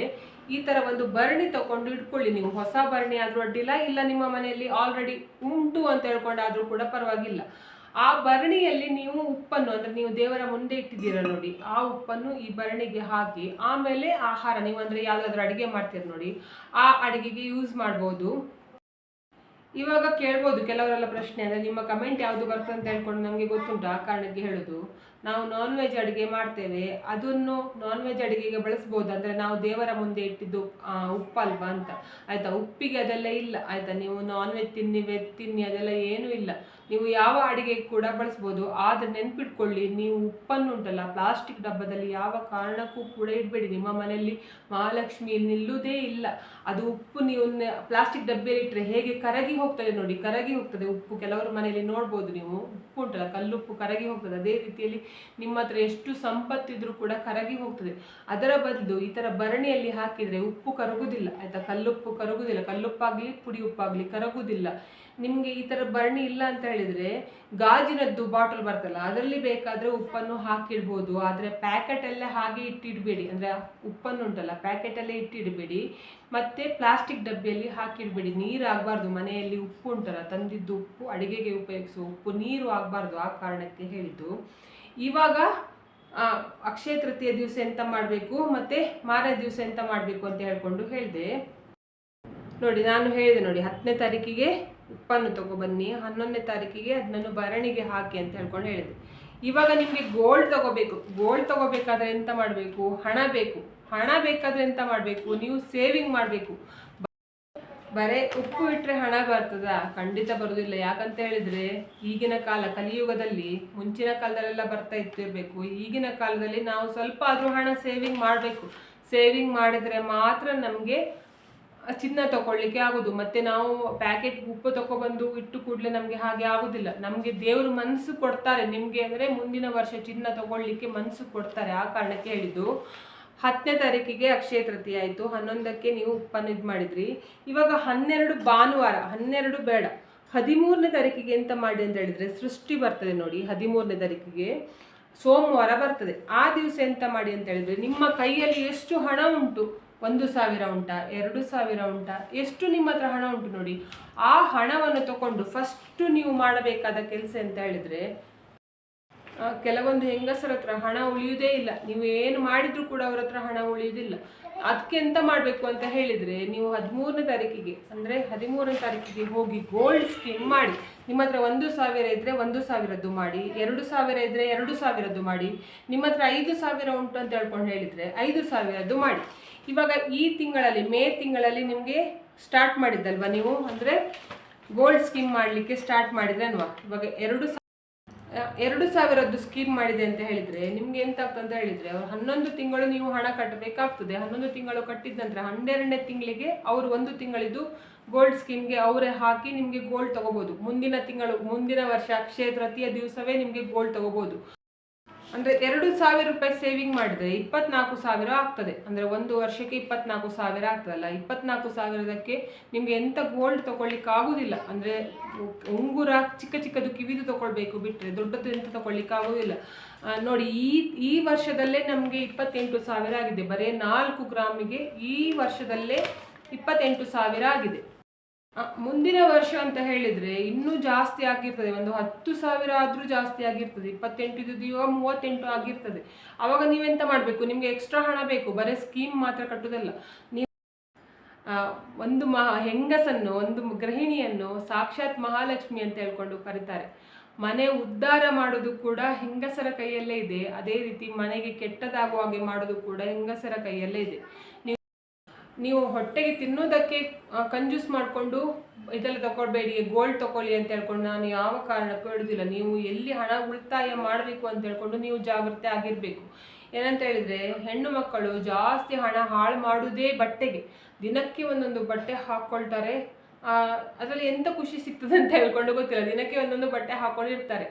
ಈ ಥರ ಒಂದು ಭರಣಿ ತಗೊಂಡು ಇಟ್ಕೊಳ್ಳಿ. ನೀವು ಹೊಸ ಭರಣಿ ಆದರೂ ಅಡ್ಡಿಲ್ಲ, ಇಲ್ಲ ನಿಮ್ಮ ಮನೆಯಲ್ಲಿ ಆಲ್ರೆಡಿ ಉಂಟು ಅಂತ ಹೇಳ್ಕೊಂಡಾದರೂ ಕೂಡ ಪರವಾಗಿಲ್ಲ. ಆ ಭರಣಿಯಲ್ಲಿ ನೀವು ಉಪ್ಪನ್ನು, ಅಂದರೆ ನೀವು ದೇವರ ಮುಂದೆ ಇಟ್ಟಿದ್ದೀರ ನೋಡಿ, ಆ ಉಪ್ಪನ್ನು ಈ ಭರಣಿಗೆ ಹಾಕಿ, ಆಮೇಲೆ ಆಹಾರ, ನೀವು ಅಂದರೆ ಯಾವುದಾದ್ರೂ ಅಡುಗೆ ಮಾಡ್ತೀರ ನೋಡಿ, ಆ ಅಡುಗೆಗೆ ಯೂಸ್ ಮಾಡ್ಬೋದು. ಇವಾಗ ಕೇಳ್ಬೋದು ಕೆಲವರೆಲ್ಲ ಪ್ರಶ್ನೆ, ಅಂದರೆ ನಿಮ್ಮ ಕಮೆಂಟ್ ಯಾವುದು ಬರ್ತದೆ ಅಂತ ಹೇಳ್ಕೊಂಡು ನಮಗೆ ಗೊತ್ತುಂಟು ಆ ಕಾರಣಕ್ಕೆ ಹೇಳೋದು. ನಾವು ನಾನ್ ವೆಜ್ ಅಡುಗೆ ಮಾಡ್ತೇವೆ. ಅದನ್ನು ನಾನ್ ವೆಜ್ ಅಡುಗೆಗೆ ಬಳಸ್ಬೋದು. ಅಂದರೆ ನಾವು ದೇವರ ಮುಂದೆ ಇಟ್ಟಿದ್ದು ಉಪ್ಪು ಉಪ್ಪಲ್ವಾ ಅಂತ. ಆಯಿತಾ? ಉಪ್ಪಿಗೆ ಅದೆಲ್ಲ ಇಲ್ಲ. ಆಯಿತಾ? ನೀವು ನಾನ್ ವೆಜ್ ತಿನ್ನಿ ವೆಜ್ ತಿನ್ನಿ, ಅದೆಲ್ಲ ಏನೂ ಇಲ್ಲ. ನೀವು ಯಾವ ಅಡುಗೆ ಕೂಡ ಬಳಸ್ಬೋದು. ಆದರೆ ನೆನ್ಪಿಟ್ಕೊಳ್ಳಿ, ನೀವು ಉಪ್ಪನ್ನು ಉಂಟಲ್ಲ ಪ್ಲಾಸ್ಟಿಕ್ ಡಬ್ಬದಲ್ಲಿ ಯಾವ ಕಾರಣಕ್ಕೂ ಕೂಡ ಇಡಬೇಡಿ. ನಿಮ್ಮ ಮನೆಯಲ್ಲಿ ಮಹಾಲಕ್ಷ್ಮಿ ನಿಲ್ಲುವುದೇ ಇಲ್ಲ. ಅದು ಉಪ್ಪು ನೀವು ಪ್ಲಾಸ್ಟಿಕ್ ಡಬ್ಬೆಯಲ್ಲಿ ಇಟ್ಟರೆ ಹೇಗೆ ಕರಗಿ ಹೋಗ್ತದೆ ನೋಡಿ. ಕರಗಿ ಹೋಗ್ತದೆ ಉಪ್ಪು. ಕೆಲವರು ಮನೆಯಲ್ಲಿ ನೋಡ್ಬೋದು ನೀವು. ಉಪ್ಪು ಉಂಟಲ್ಲ, ಕಲ್ಲುಪ್ಪು ಕರಗಿ ಹೋಗ್ತದೆ. ಅದೇ ರೀತಿಯಲ್ಲಿ ನಿಮ್ಮ ಹತ್ರ ಎಷ್ಟು ಸಂಪತ್ತಿದ್ರೂ ಕೂಡ ಕರಗಿ ಹೋಗ್ತದೆ. ಅದರ ಬದಲು ಈ ಥರ ಭರಣಿಯಲ್ಲಿ ಹಾಕಿದರೆ ಉಪ್ಪು ಕರಗುದಿಲ್ಲ. ಆಯಿತಾ? ಕಲ್ಲುಪ್ಪು ಕರಗುದಿಲ್ಲ. ಕಲ್ಲುಪ್ಪಾಗಲಿ, ಪುಡಿ ಉಪ್ಪಾಗಲಿ ಕರಗುದಿಲ್ಲ. ನಿಮಗೆ ಈ ಥರ ಬರ್ಣಿ ಇಲ್ಲ ಅಂತ ಹೇಳಿದರೆ ಗಾಜಿನದ್ದು ಬಾಟಲ್ ಬರ್ತಲ್ಲ, ಅದರಲ್ಲಿ ಬೇಕಾದರೆ ಉಪ್ಪನ್ನು ಹಾಕಿಡ್ಬೋದು. ಆದರೆ ಪ್ಯಾಕೆಟಲ್ಲೇ ಹಾಗೆ ಇಟ್ಟಿಡಬೇಡಿ. ಅಂದರೆ ಉಪ್ಪನ್ನು ಉಂಟಲ್ಲ ಪ್ಯಾಕೆಟಲ್ಲೇ ಇಟ್ಟಿಡಬೇಡಿ. ಮತ್ತು ಪ್ಲಾಸ್ಟಿಕ್ ಡಬ್ಬಿಯಲ್ಲಿ ಹಾಕಿಡಬೇಡಿ. ನೀರು ಆಗಬಾರ್ದು. ಮನೆಯಲ್ಲಿ ಉಪ್ಪು ಉಂಟಲ್ಲ, ತಂದಿದ್ದು ಉಪ್ಪು, ಅಡುಗೆಗೆ ಉಪಯೋಗಿಸುವ ಉಪ್ಪು ನೀರು ಆಗಬಾರ್ದು ಆ ಕಾರಣಕ್ಕೆ ಹೇಳಿದ್ದು. ಇವಾಗ ಅಕ್ಷಯ ತೃತೀಯ ದಿವಸ ಎಂತ ಮಾಡಬೇಕು? ಮತ್ತು ಮಾರನೇ ದಿವಸ ಎಂತ ಮಾಡಬೇಕು ಅಂತ ಹೇಳ್ಕೊಂಡು ಹೇಳಿದೆ. ನೋಡಿ, ನಾನು ಹೇಳಿದೆ ನೋಡಿ, ಹತ್ತನೇ ತಾರೀಕಿಗೆ ಉಪ್ಪನ್ನು ತಗೊಬನ್ನಿ ಹನ್ನೊಂದನೇ ತಾರೀಕಿಗೆ ಅದನ್ನು ಭರಣಿಗೆ ಹಾಕಿ ಅಂತ ಹೇಳ್ಕೊಂಡು ಹೇಳಿದೆ. ಇವಾಗ ನಿಮಗೆ ಗೋಲ್ಡ್ ತಗೋಬೇಕು. ಗೋಲ್ಡ್ ತಗೋಬೇಕಾದ್ರೆ ಎಂತ ಮಾಡಬೇಕು? ಹಣ ಬೇಕು. ಹಣ ಬೇಕಾದ್ರೆ ಎಂತ ಮಾಡಬೇಕು? ನೀವು ಸೇವಿಂಗ್ ಮಾಡಬೇಕು. ಬರೇ ಉಪ್ಪು ಇಟ್ಟರೆ ಹಣ ಬರ್ತದಾ? ಖಂಡಿತ ಬರುವುದಿಲ್ಲ ಯಾಕಂತ ಹೇಳಿದ್ರೆ, ಈಗಿನ ಕಾಲ ಕಲಿಯುಗದಲ್ಲಿ ಮುಂಚಿನ ಕಾಲದಲ್ಲೆಲ್ಲ ಬರ್ತಾ ಇರ್ತಿರ್ಬೇಕು ಈಗಿನ ಕಾಲದಲ್ಲಿ ನಾವು ಸ್ವಲ್ಪ ಆದರೂ ಹಣ ಸೇವಿಂಗ್ ಮಾಡಬೇಕು. ಸೇವಿಂಗ್ ಮಾಡಿದರೆ ಮಾತ್ರ ನಮಗೆ ಚಿನ್ನ ತಗೊಳ್ಳಿಕ್ಕೆ ಆಗುದು. ಮತ್ತೆ ನಾವು ಪ್ಯಾಕೆಟ್ ಉಪ್ಪು ತಗೊಬಂದು ಇಟ್ಟು ಕೂಡಲೇ ನಮಗೆ ಹಾಗೆ ಆಗುದಿಲ್ಲ. ನಮಗೆ ದೇವರು ಮನಸ್ಸು ಕೊಡ್ತಾರೆ. ನಿಮಗೆ ಅಂದರೆ ಮುಂದಿನ ವರ್ಷ ಚಿನ್ನ ತಗೊಳ್ಳಿಕ್ಕೆ ಮನಸ್ಸು ಕೊಡ್ತಾರೆ ಆ ಕಾರಣಕ್ಕೆ ಹೇಳಿದ್ದು. ಹತ್ತನೇ ತಾರೀಕಿಗೆ ಅಕ್ಷಯ ತೃತೀಯ ಆಯಿತು. ಹನ್ನೊಂದಕ್ಕೆ ನೀವು ಉಪ್ಪನ್ನು ಇದು ಮಾಡಿದ್ರಿ. ಇವಾಗ ಹನ್ನೆರಡು ಭಾನುವಾರ, ಹನ್ನೆರಡು ಬೇಡ. ಹದಿಮೂರನೇ ತಾರೀಕಿಗೆ ಎಂತ ಮಾಡಿ ಅಂತ ಹೇಳಿದ್ರೆ ಸೃಷ್ಟಿ ಬರ್ತದೆ ನೋಡಿ ಹದಿಮೂರನೇ ತಾರೀಕಿಗೆ. ಸೋಮವಾರ ಬರ್ತದೆ. ಆ ದಿವಸ ಎಂತ ಮಾಡಿ ಅಂತ ಹೇಳಿದ್ರೆ ನಿಮ್ಮ ಕೈಯಲ್ಲಿ ಎಷ್ಟು ಹಣ ಉಂಟು? ಒಂದು ಸಾವಿರ ಉಂಟಾ, ಎರಡು ಸಾವಿರ ಉಂಟಾ, ಎಷ್ಟು ನಿಮ್ಮ ಹತ್ರ ಹಣ ಉಂಟು ನೋಡಿ. ಆ ಹಣವನ್ನು ತಗೊಂಡು ಫಸ್ಟು ನೀವು ಮಾಡಬೇಕಾದ ಕೆಲಸ ಅಂತ ಹೇಳಿದ್ರೆ ಕೆಲವೊಂದು ಹೆಂಗಸರ ಹತ್ರ ಹಣ ಉಳಿಯುವುದೇ ಇಲ್ಲ. ನೀವು ಏನು ಮಾಡಿದ್ರು ಕೂಡ ಅವ್ರ ಹತ್ರ ಹಣ ಉಳಿಯುವುದಿಲ್ಲ ಅದಕ್ಕೆ ಎಂತ ಮಾಡಬೇಕು ಅಂತ ಹೇಳಿದರೆ ನೀವು ಹದಿಮೂರನೇ ತಾರೀಕಿಗೆ, ಅಂದರೆ ಹದಿಮೂರನೇ ತಾರೀಕಿಗೆ ಹೋಗಿ ಗೋಲ್ಡ್ ಸ್ಕೀಮ್ ಮಾಡಿ, ನಿಮ್ಮ ಹತ್ರ ಒಂದು ಸಾವಿರ ಇದ್ದರೆ ಒಂದು ಸಾವಿರದ್ದು ಮಾಡಿ, ಎರಡು ಸಾವಿರ ಇದ್ದರೆ ಎರಡು ಸಾವಿರದ್ದು ಮಾಡಿ, ನಿಮ್ಮ ಹತ್ರ ಐದು ಸಾವಿರ ಉಂಟು ಅಂತ ಹೇಳ್ಕೊಂಡು ಹೇಳಿದರೆ ಐದು ಸಾವಿರದ್ದು ಮಾಡಿ. ಇವಾಗ ಈ ತಿಂಗಳಲ್ಲಿ, ಮೇ ತಿಂಗಳಲ್ಲಿ ನಿಮಗೆ ಸ್ಟಾರ್ಟ್ ಮಾಡಿದ್ದಲ್ವ ನೀವು? ಅಂದರೆ ಗೋಲ್ಡ್ ಸ್ಕೀಮ್ ಮಾಡಲಿಕ್ಕೆ ಸ್ಟಾರ್ಟ್ ಮಾಡಿದ್ರೆ ಅಲ್ವಾ ಇವಾಗ ಎರಡು ಎರಡು ಸಾವಿರದ್ದು ಸ್ಕೀಮ್ ಮಾಡಿದೆ ಅಂತ ಹೇಳಿದ್ರೆ ನಿಮ್ಗೆ ಎಂತ ಅಂತ ಹೇಳಿದ್ರೆ ಅವ್ರು ಹನ್ನೊಂದು ತಿಂಗಳು ನೀವು ಹಣ ಕಟ್ಟಬೇಕಾಗ್ತದೆ ಹನ್ನೊಂದು ತಿಂಗಳು ಕಟ್ಟಿದ ನಂತರ ಹನ್ನೆರಡನೇ ತಿಂಗಳಿಗೆ ಅವರು ಒಂದು ತಿಂಗಳಿದ್ದು ಗೋಲ್ಡ್ ಸ್ಕೀಮ್ಗೆ ಅವರೇ ಹಾಕಿ ನಿಮಗೆ ಗೋಲ್ಡ್ ತಗೋಬಹುದು ಮುಂದಿನ ತಿಂಗಳು, ಮುಂದಿನ ವರ್ಷ ಅಕ್ಷಯ ತೃತೀಯ ದಿವಸವೇ ನಿಮಗೆ ಗೋಲ್ಡ್ ತಗೋಬಹುದು ಅಂದ್ರೆ ಎರಡು ಸಾವಿರ ರೂಪಾಯಿ ಸೇವಿಂಗ್ ಮಾಡಿದ್ರೆ ಇಪ್ಪತ್ನಾಲ್ಕು ಸಾವಿರ ಆಗ್ತದೆ. ಅಂದ್ರೆ ಒಂದು ವರ್ಷಕ್ಕೆ ಇಪ್ಪತ್ನಾಲ್ಕು ಸಾವಿರ ಆಗ್ತದಲ್ಲ. ಇಪ್ಪತ್ನಾಲ್ಕು ಸಾವಿರದಕ್ಕೆ ನಿಮ್ಗೆ ಎಂತ ಗೋಲ್ಡ್ ತಗೊಳ್ಲಿಕ್ಕೆ ಆಗುದಿಲ್ಲ. ಅಂದ್ರೆ ಉಂಗುರ ಚಿಕ್ಕ ಚಿಕ್ಕದು ಕಿವಿದು ತಗೊಳ್ಬೇಕು ಬಿಟ್ರೆ, ದೊಡ್ಡದು ಎಂತ ತಗೊಳ್ಲಿಕ್ಕೆ ಆಗುದಿಲ್ಲ. ನೋಡಿ ಈ ಈ ವರ್ಷದಲ್ಲೇ ನಮಗೆ ಇಪ್ಪತ್ತೆಂಟು ಸಾವಿರ ಆಗಿದೆ. ಬರೀ ನಾಲ್ಕು ಗ್ರಾಮಿಗೆ ಈ ವರ್ಷದಲ್ಲೇ ಇಪ್ಪತ್ತೆಂಟು ಸಾವಿರ ಆಗಿದೆ. ಮುಂದಿನ ವರ್ಷ ಅಂತ ಹೇಳಿದ್ರೆ ಇನ್ನೂ ಜಾಸ್ತಿ ಆಗಿರ್ತದೆ. ಒಂದು ಹತ್ತು ಸಾವಿರ ಆದ್ರೂ ಜಾಸ್ತಿ ಆಗಿರ್ತದೆ. ಇಪ್ಪತ್ತೆಂಟು ಇದ್ದದ್ದು ಇವಾಗ ಮೂವತ್ತೆಂಟು ಆಗಿರ್ತದೆ. ಅವಾಗ ನೀವೆಂತ ಮಾಡಬೇಕು? ನಿಮಗೆ ಎಕ್ಸ್ಟ್ರಾ ಹಣ ಬೇಕು. ಬರೀ ಸ್ಕೀಮ್ ಮಾತ್ರ ಕಟ್ಟೋದಲ್ಲ. ನೀವು ಒಂದು ಮಹ ಹೆಂಗಸನ್ನು, ಒಂದು ಗೃಹಿಣಿಯನ್ನು ಸಾಕ್ಷಾತ್ ಮಹಾಲಕ್ಷ್ಮಿ ಅಂತ ಹೇಳ್ಕೊಂಡು ಕರೀತಾರೆ. ಮನೆ ಉದ್ಧಾರ ಮಾಡೋದು ಕೂಡ ಹೆಂಗಸರ ಕೈಯಲ್ಲೇ ಇದೆ. ಅದೇ ರೀತಿ ಮನೆಗೆ ಕೆಟ್ಟದಾಗುವ ಹಾಗೆ ಮಾಡೋದು ಕೂಡ ಹೆಂಗಸರ ಕೈಯಲ್ಲೇ ಇದೆ. ನೀವು ಹೊಟ್ಟೆಗೆ ತಿನ್ನೋದಕ್ಕೆ ಕಂಜೂಸ್ ಮಾಡಿಕೊಂಡು ಇದೆಲ್ಲ ತಗೊಳ್ಬೇಡಿ ಗೋಲ್ಡ್ ತಗೊಳ್ಳಿ ಅಂತ ಹೇಳ್ಕೊಂಡು ನಾನು ಯಾವ ಕಾರಣಕ್ಕೂ ಹೇಳುದಿಲ್ಲ. ನೀವು ಎಲ್ಲಿ ಹಣ ಉಳಿತಾಯ ಮಾಡಬೇಕು ಅಂತ ಹೇಳ್ಕೊಂಡು ನೀವು ಜಾಗೃತಿ ಆಗಿರಬೇಕು. ಏನಂತ ಹೇಳಿದ್ರೆ, ಹೆಣ್ಣು ಮಕ್ಕಳು ಜಾಸ್ತಿ ಹಣ ಹಾಳು ಮಾಡೋದೇ ಬಟ್ಟೆಗೆ. ದಿನಕ್ಕೆ ಒಂದೊಂದು ಬಟ್ಟೆ ಹಾಕ್ಕೊಳ್ತಾರೆ. ಅದರಲ್ಲಿ ಎಂತ ಖುಷಿ ಸಿಗ್ತದೆ ಅಂತ ಹೇಳ್ಕೊಂಡು ಗೊತ್ತಿಲ್ಲ. ದಿನಕ್ಕೆ ಒಂದೊಂದು ಬಟ್ಟೆ ಹಾಕೊಂಡಿರ್ತಾರೆ.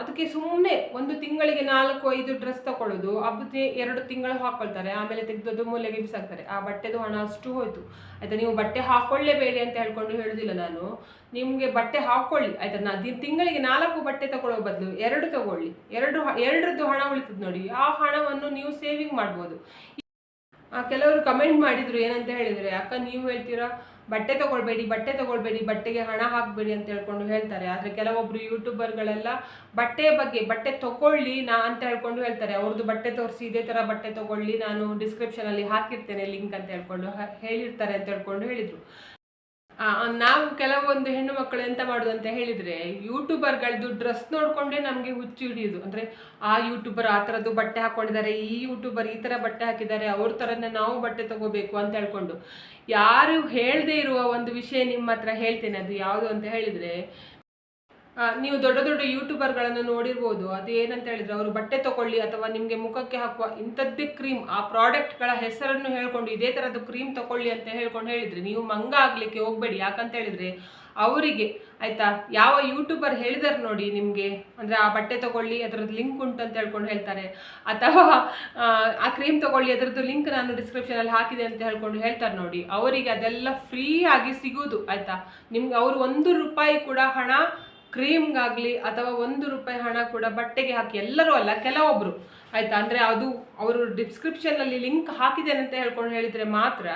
ಅದಕ್ಕೆ ಸುಮ್ಮನೆ ಒಂದು ತಿಂಗಳಿಗೆ ನಾಲ್ಕು, ಐದು ಡ್ರೆಸ್ ತಗೊಳ್ಳೋದು ಹಬ್ಬಕ್ಕೆ ಎರಡು ತಿಂಗಳು ಹಾಕೊಳ್ತಾರೆ. ಆಮೇಲೆ ತೆಗೆದದ್ದು ಮೂಲೆಗೆ ಬಿಸಾಕ್ತಾರೆ. ಆ ಬಟ್ಟೆದು ಹಣ ಅಷ್ಟು ಹೋಯಿತು. ಆಯ್ತಾ, ನೀವು ಬಟ್ಟೆ ಹಾಕೊಳ್ಳೇಬೇಡಿ ಅಂತ ಹೇಳ್ಕೊಂಡು ಹೇಳುದಿಲ್ಲ ನಾನು. ನಿಮಗೆ ಬಟ್ಟೆ ಹಾಕೊಳ್ಳಿ. ಆಯ್ತಾ, ನಾ ತಿಂಗಳಿಗೆ ನಾಲ್ಕು ಬಟ್ಟೆ ತಗೊಳ್ಳೋ ಬದಲು ಎರಡು ತಗೊಳ್ಳಿ. ಎರಡು ಎರಡರದ್ದು ಹಣ ಉಳಿತದೆ ನೋಡಿ. ಆ ಹಣವನ್ನು ನೀವು ಸೇವಿಂಗ್ ಮಾಡ್ಬೋದು. ಕೆಲವರು ಕಮೆಂಟ್ ಮಾಡಿದ್ರು ಏನಂತ ಹೇಳಿದ್ರೆ, ಅಕ್ಕ, ನೀವು ಹೇಳ್ತೀರಾ? ಬಟ್ಟೆ ತಗೊಳ್ಬೇಡಿ ಬಟ್ಟೆ ತಗೊಳ್ಬೇಡಿ, ಬಟ್ಟೆಗೆ ಹಣ ಹಾಕಬೇಡಿ ಅಂತ ಹೇಳ್ಕೊಂಡು ಹೇಳ್ತಾರೆ. ಆದರೆ ಕೆಲವೊಬ್ಬರು ಯೂಟ್ಯೂಬರ್ಗಳೆಲ್ಲ ಬಟ್ಟೆ ಬಗ್ಗೆ, ಬಟ್ಟೆ ತಗೊಳ್ಳಿ ನಾ ಅಂತ ಹೇಳ್ಕೊಂಡು ಹೇಳ್ತಾರೆ. ಅವ್ರದ್ದು ಬಟ್ಟೆ ತೋರಿಸಿ, ಇದೇ ಥರ ಬಟ್ಟೆ ತಗೊಳ್ಳಿ, ನಾನು ಡಿಸ್ಕ್ರಿಪ್ಷನಲ್ಲಿ ಹಾಕಿರ್ತೇನೆ ಲಿಂಕ್ ಅಂತ ಹೇಳ್ಕೊಂಡು ಹೇಳಿರ್ತಾರೆ ಅಂತ ಹೇಳ್ಕೊಂಡು ಹೇಳಿದರು. ನಾವು ಕೆಲವೊಂದು ಹೆಣ್ಣು ಮಕ್ಕಳು ಎಂತ ಮಾಡುದು ಅಂತ ಹೇಳಿದ್ರೆ ಯೂಟ್ಯೂಬರ್ಗಳದ್ದು ಡ್ರೆಸ್ ನೋಡಿಕೊಂಡೇ ನಮಗೆ ಹುಚ್ಚು ಹಿಡಿಯೋದು. ಅಂದ್ರೆ, ಆ ಯೂಟ್ಯೂಬರ್ ಆ ಥರದ್ದು ಬಟ್ಟೆ ಹಾಕೊಂಡಿದ್ದಾರೆ, ಈ ಯೂಟ್ಯೂಬರ್ ಈ ಥರ ಬಟ್ಟೆ ಹಾಕಿದ್ದಾರೆ, ಅವ್ರ ಥರನೇ ನಾವು ಬಟ್ಟೆ ತಗೋಬೇಕು ಅಂತ ಹೇಳ್ಕೊಂಡು. ಯಾರು ಹೇಳದೇ ಇರುವ ಒಂದು ವಿಷಯ ನಿಮ್ಮ ಹತ್ರ ಹೇಳ್ತೇನೆ, ಅದು ಯಾವುದು ಅಂತ ಹೇಳಿದ್ರೆ ನೀವು ದೊಡ್ಡ ದೊಡ್ಡ ಯೂಟ್ಯೂಬರ್ಗಳನ್ನು ನೋಡಿರ್ಬೋದು. ಅದು ಏನಂತ ಹೇಳಿದ್ರೆ ಅವರು ಬಟ್ಟೆ ತಗೊಳ್ಳಿ ಅಥವಾ ನಿಮಗೆ ಮುಖಕ್ಕೆ ಹಾಕುವ ಇಂಥದ್ದೇ ಕ್ರೀಮ್ ಆ ಪ್ರಾಡಕ್ಟ್ಗಳ ಹೆಸರನ್ನು ಹೇಳ್ಕೊಂಡು ಇದೇ ಥರದ್ದು ಕ್ರೀಮ್ ತಗೊಳ್ಳಿ ಅಂತ ಹೇಳ್ಕೊಂಡು ಹೇಳಿದರೆ ನೀವು ಮಂಗ ಆಗಲಿಕ್ಕೆ ಹೋಗಬೇಡಿ. ಯಾಕಂತ ಹೇಳಿದ್ರೆ ಅವರಿಗೆ ಆಯಿತಾ ಯಾವ ಯೂಟ್ಯೂಬರ್ ಹೇಳಿದಾರೆ ನೋಡಿ ನಿಮಗೆ ಅಂದರೆ ಆ ಬಟ್ಟೆ ತಗೊಳ್ಳಿ ಅದರದ್ದು ಲಿಂಕ್ ಉಂಟು ಅಂತ ಹೇಳ್ಕೊಂಡು ಹೇಳ್ತಾರೆ. ಅಥವಾ ಆ, ಕ್ರೀಮ್ ತಗೊಳ್ಳಿ ಅದರದ್ದು ಲಿಂಕ್ ನಾನು ಡಿಸ್ಕ್ರಿಪ್ಷನಲ್ಲಿ ಹಾಕಿದೆ ಅಂತ ಹೇಳ್ಕೊಂಡು ಹೇಳ್ತಾರೆ ನೋಡಿ. ಅವರಿಗೆ ಅದೆಲ್ಲ ಫ್ರೀ ಆಗಿ ಸಿಗುವುದು ಆಯಿತಾ. ನಿಮ್ಗೆ ಅವರು ಒಂದು ರೂಪಾಯಿ ಕೂಡ ಹಣ ಕ್ರೀಮ್ಗಾಗಲಿ ಅಥವಾ ಒಂದು ರೂಪಾಯಿ ಹಣ ಕೂಡ ಬಟ್ಟೆಗೆ ಹಾಕಿ, ಎಲ್ಲರೂ ಅಲ್ಲ ಕೆಲವೊಬ್ಬರು ಆಯ್ತಾ? ಅಂದರೆ ಅದು ಅವರು ಡಿಸ್ಕ್ರಿಪ್ಷನ್ನಲ್ಲಿ ಲಿಂಕ್ ಹಾಕಿದ್ದೇನೆ ಅಂತ ಹೇಳ್ಕೊಂಡು ಹೇಳಿದರೆ ಮಾತ್ರ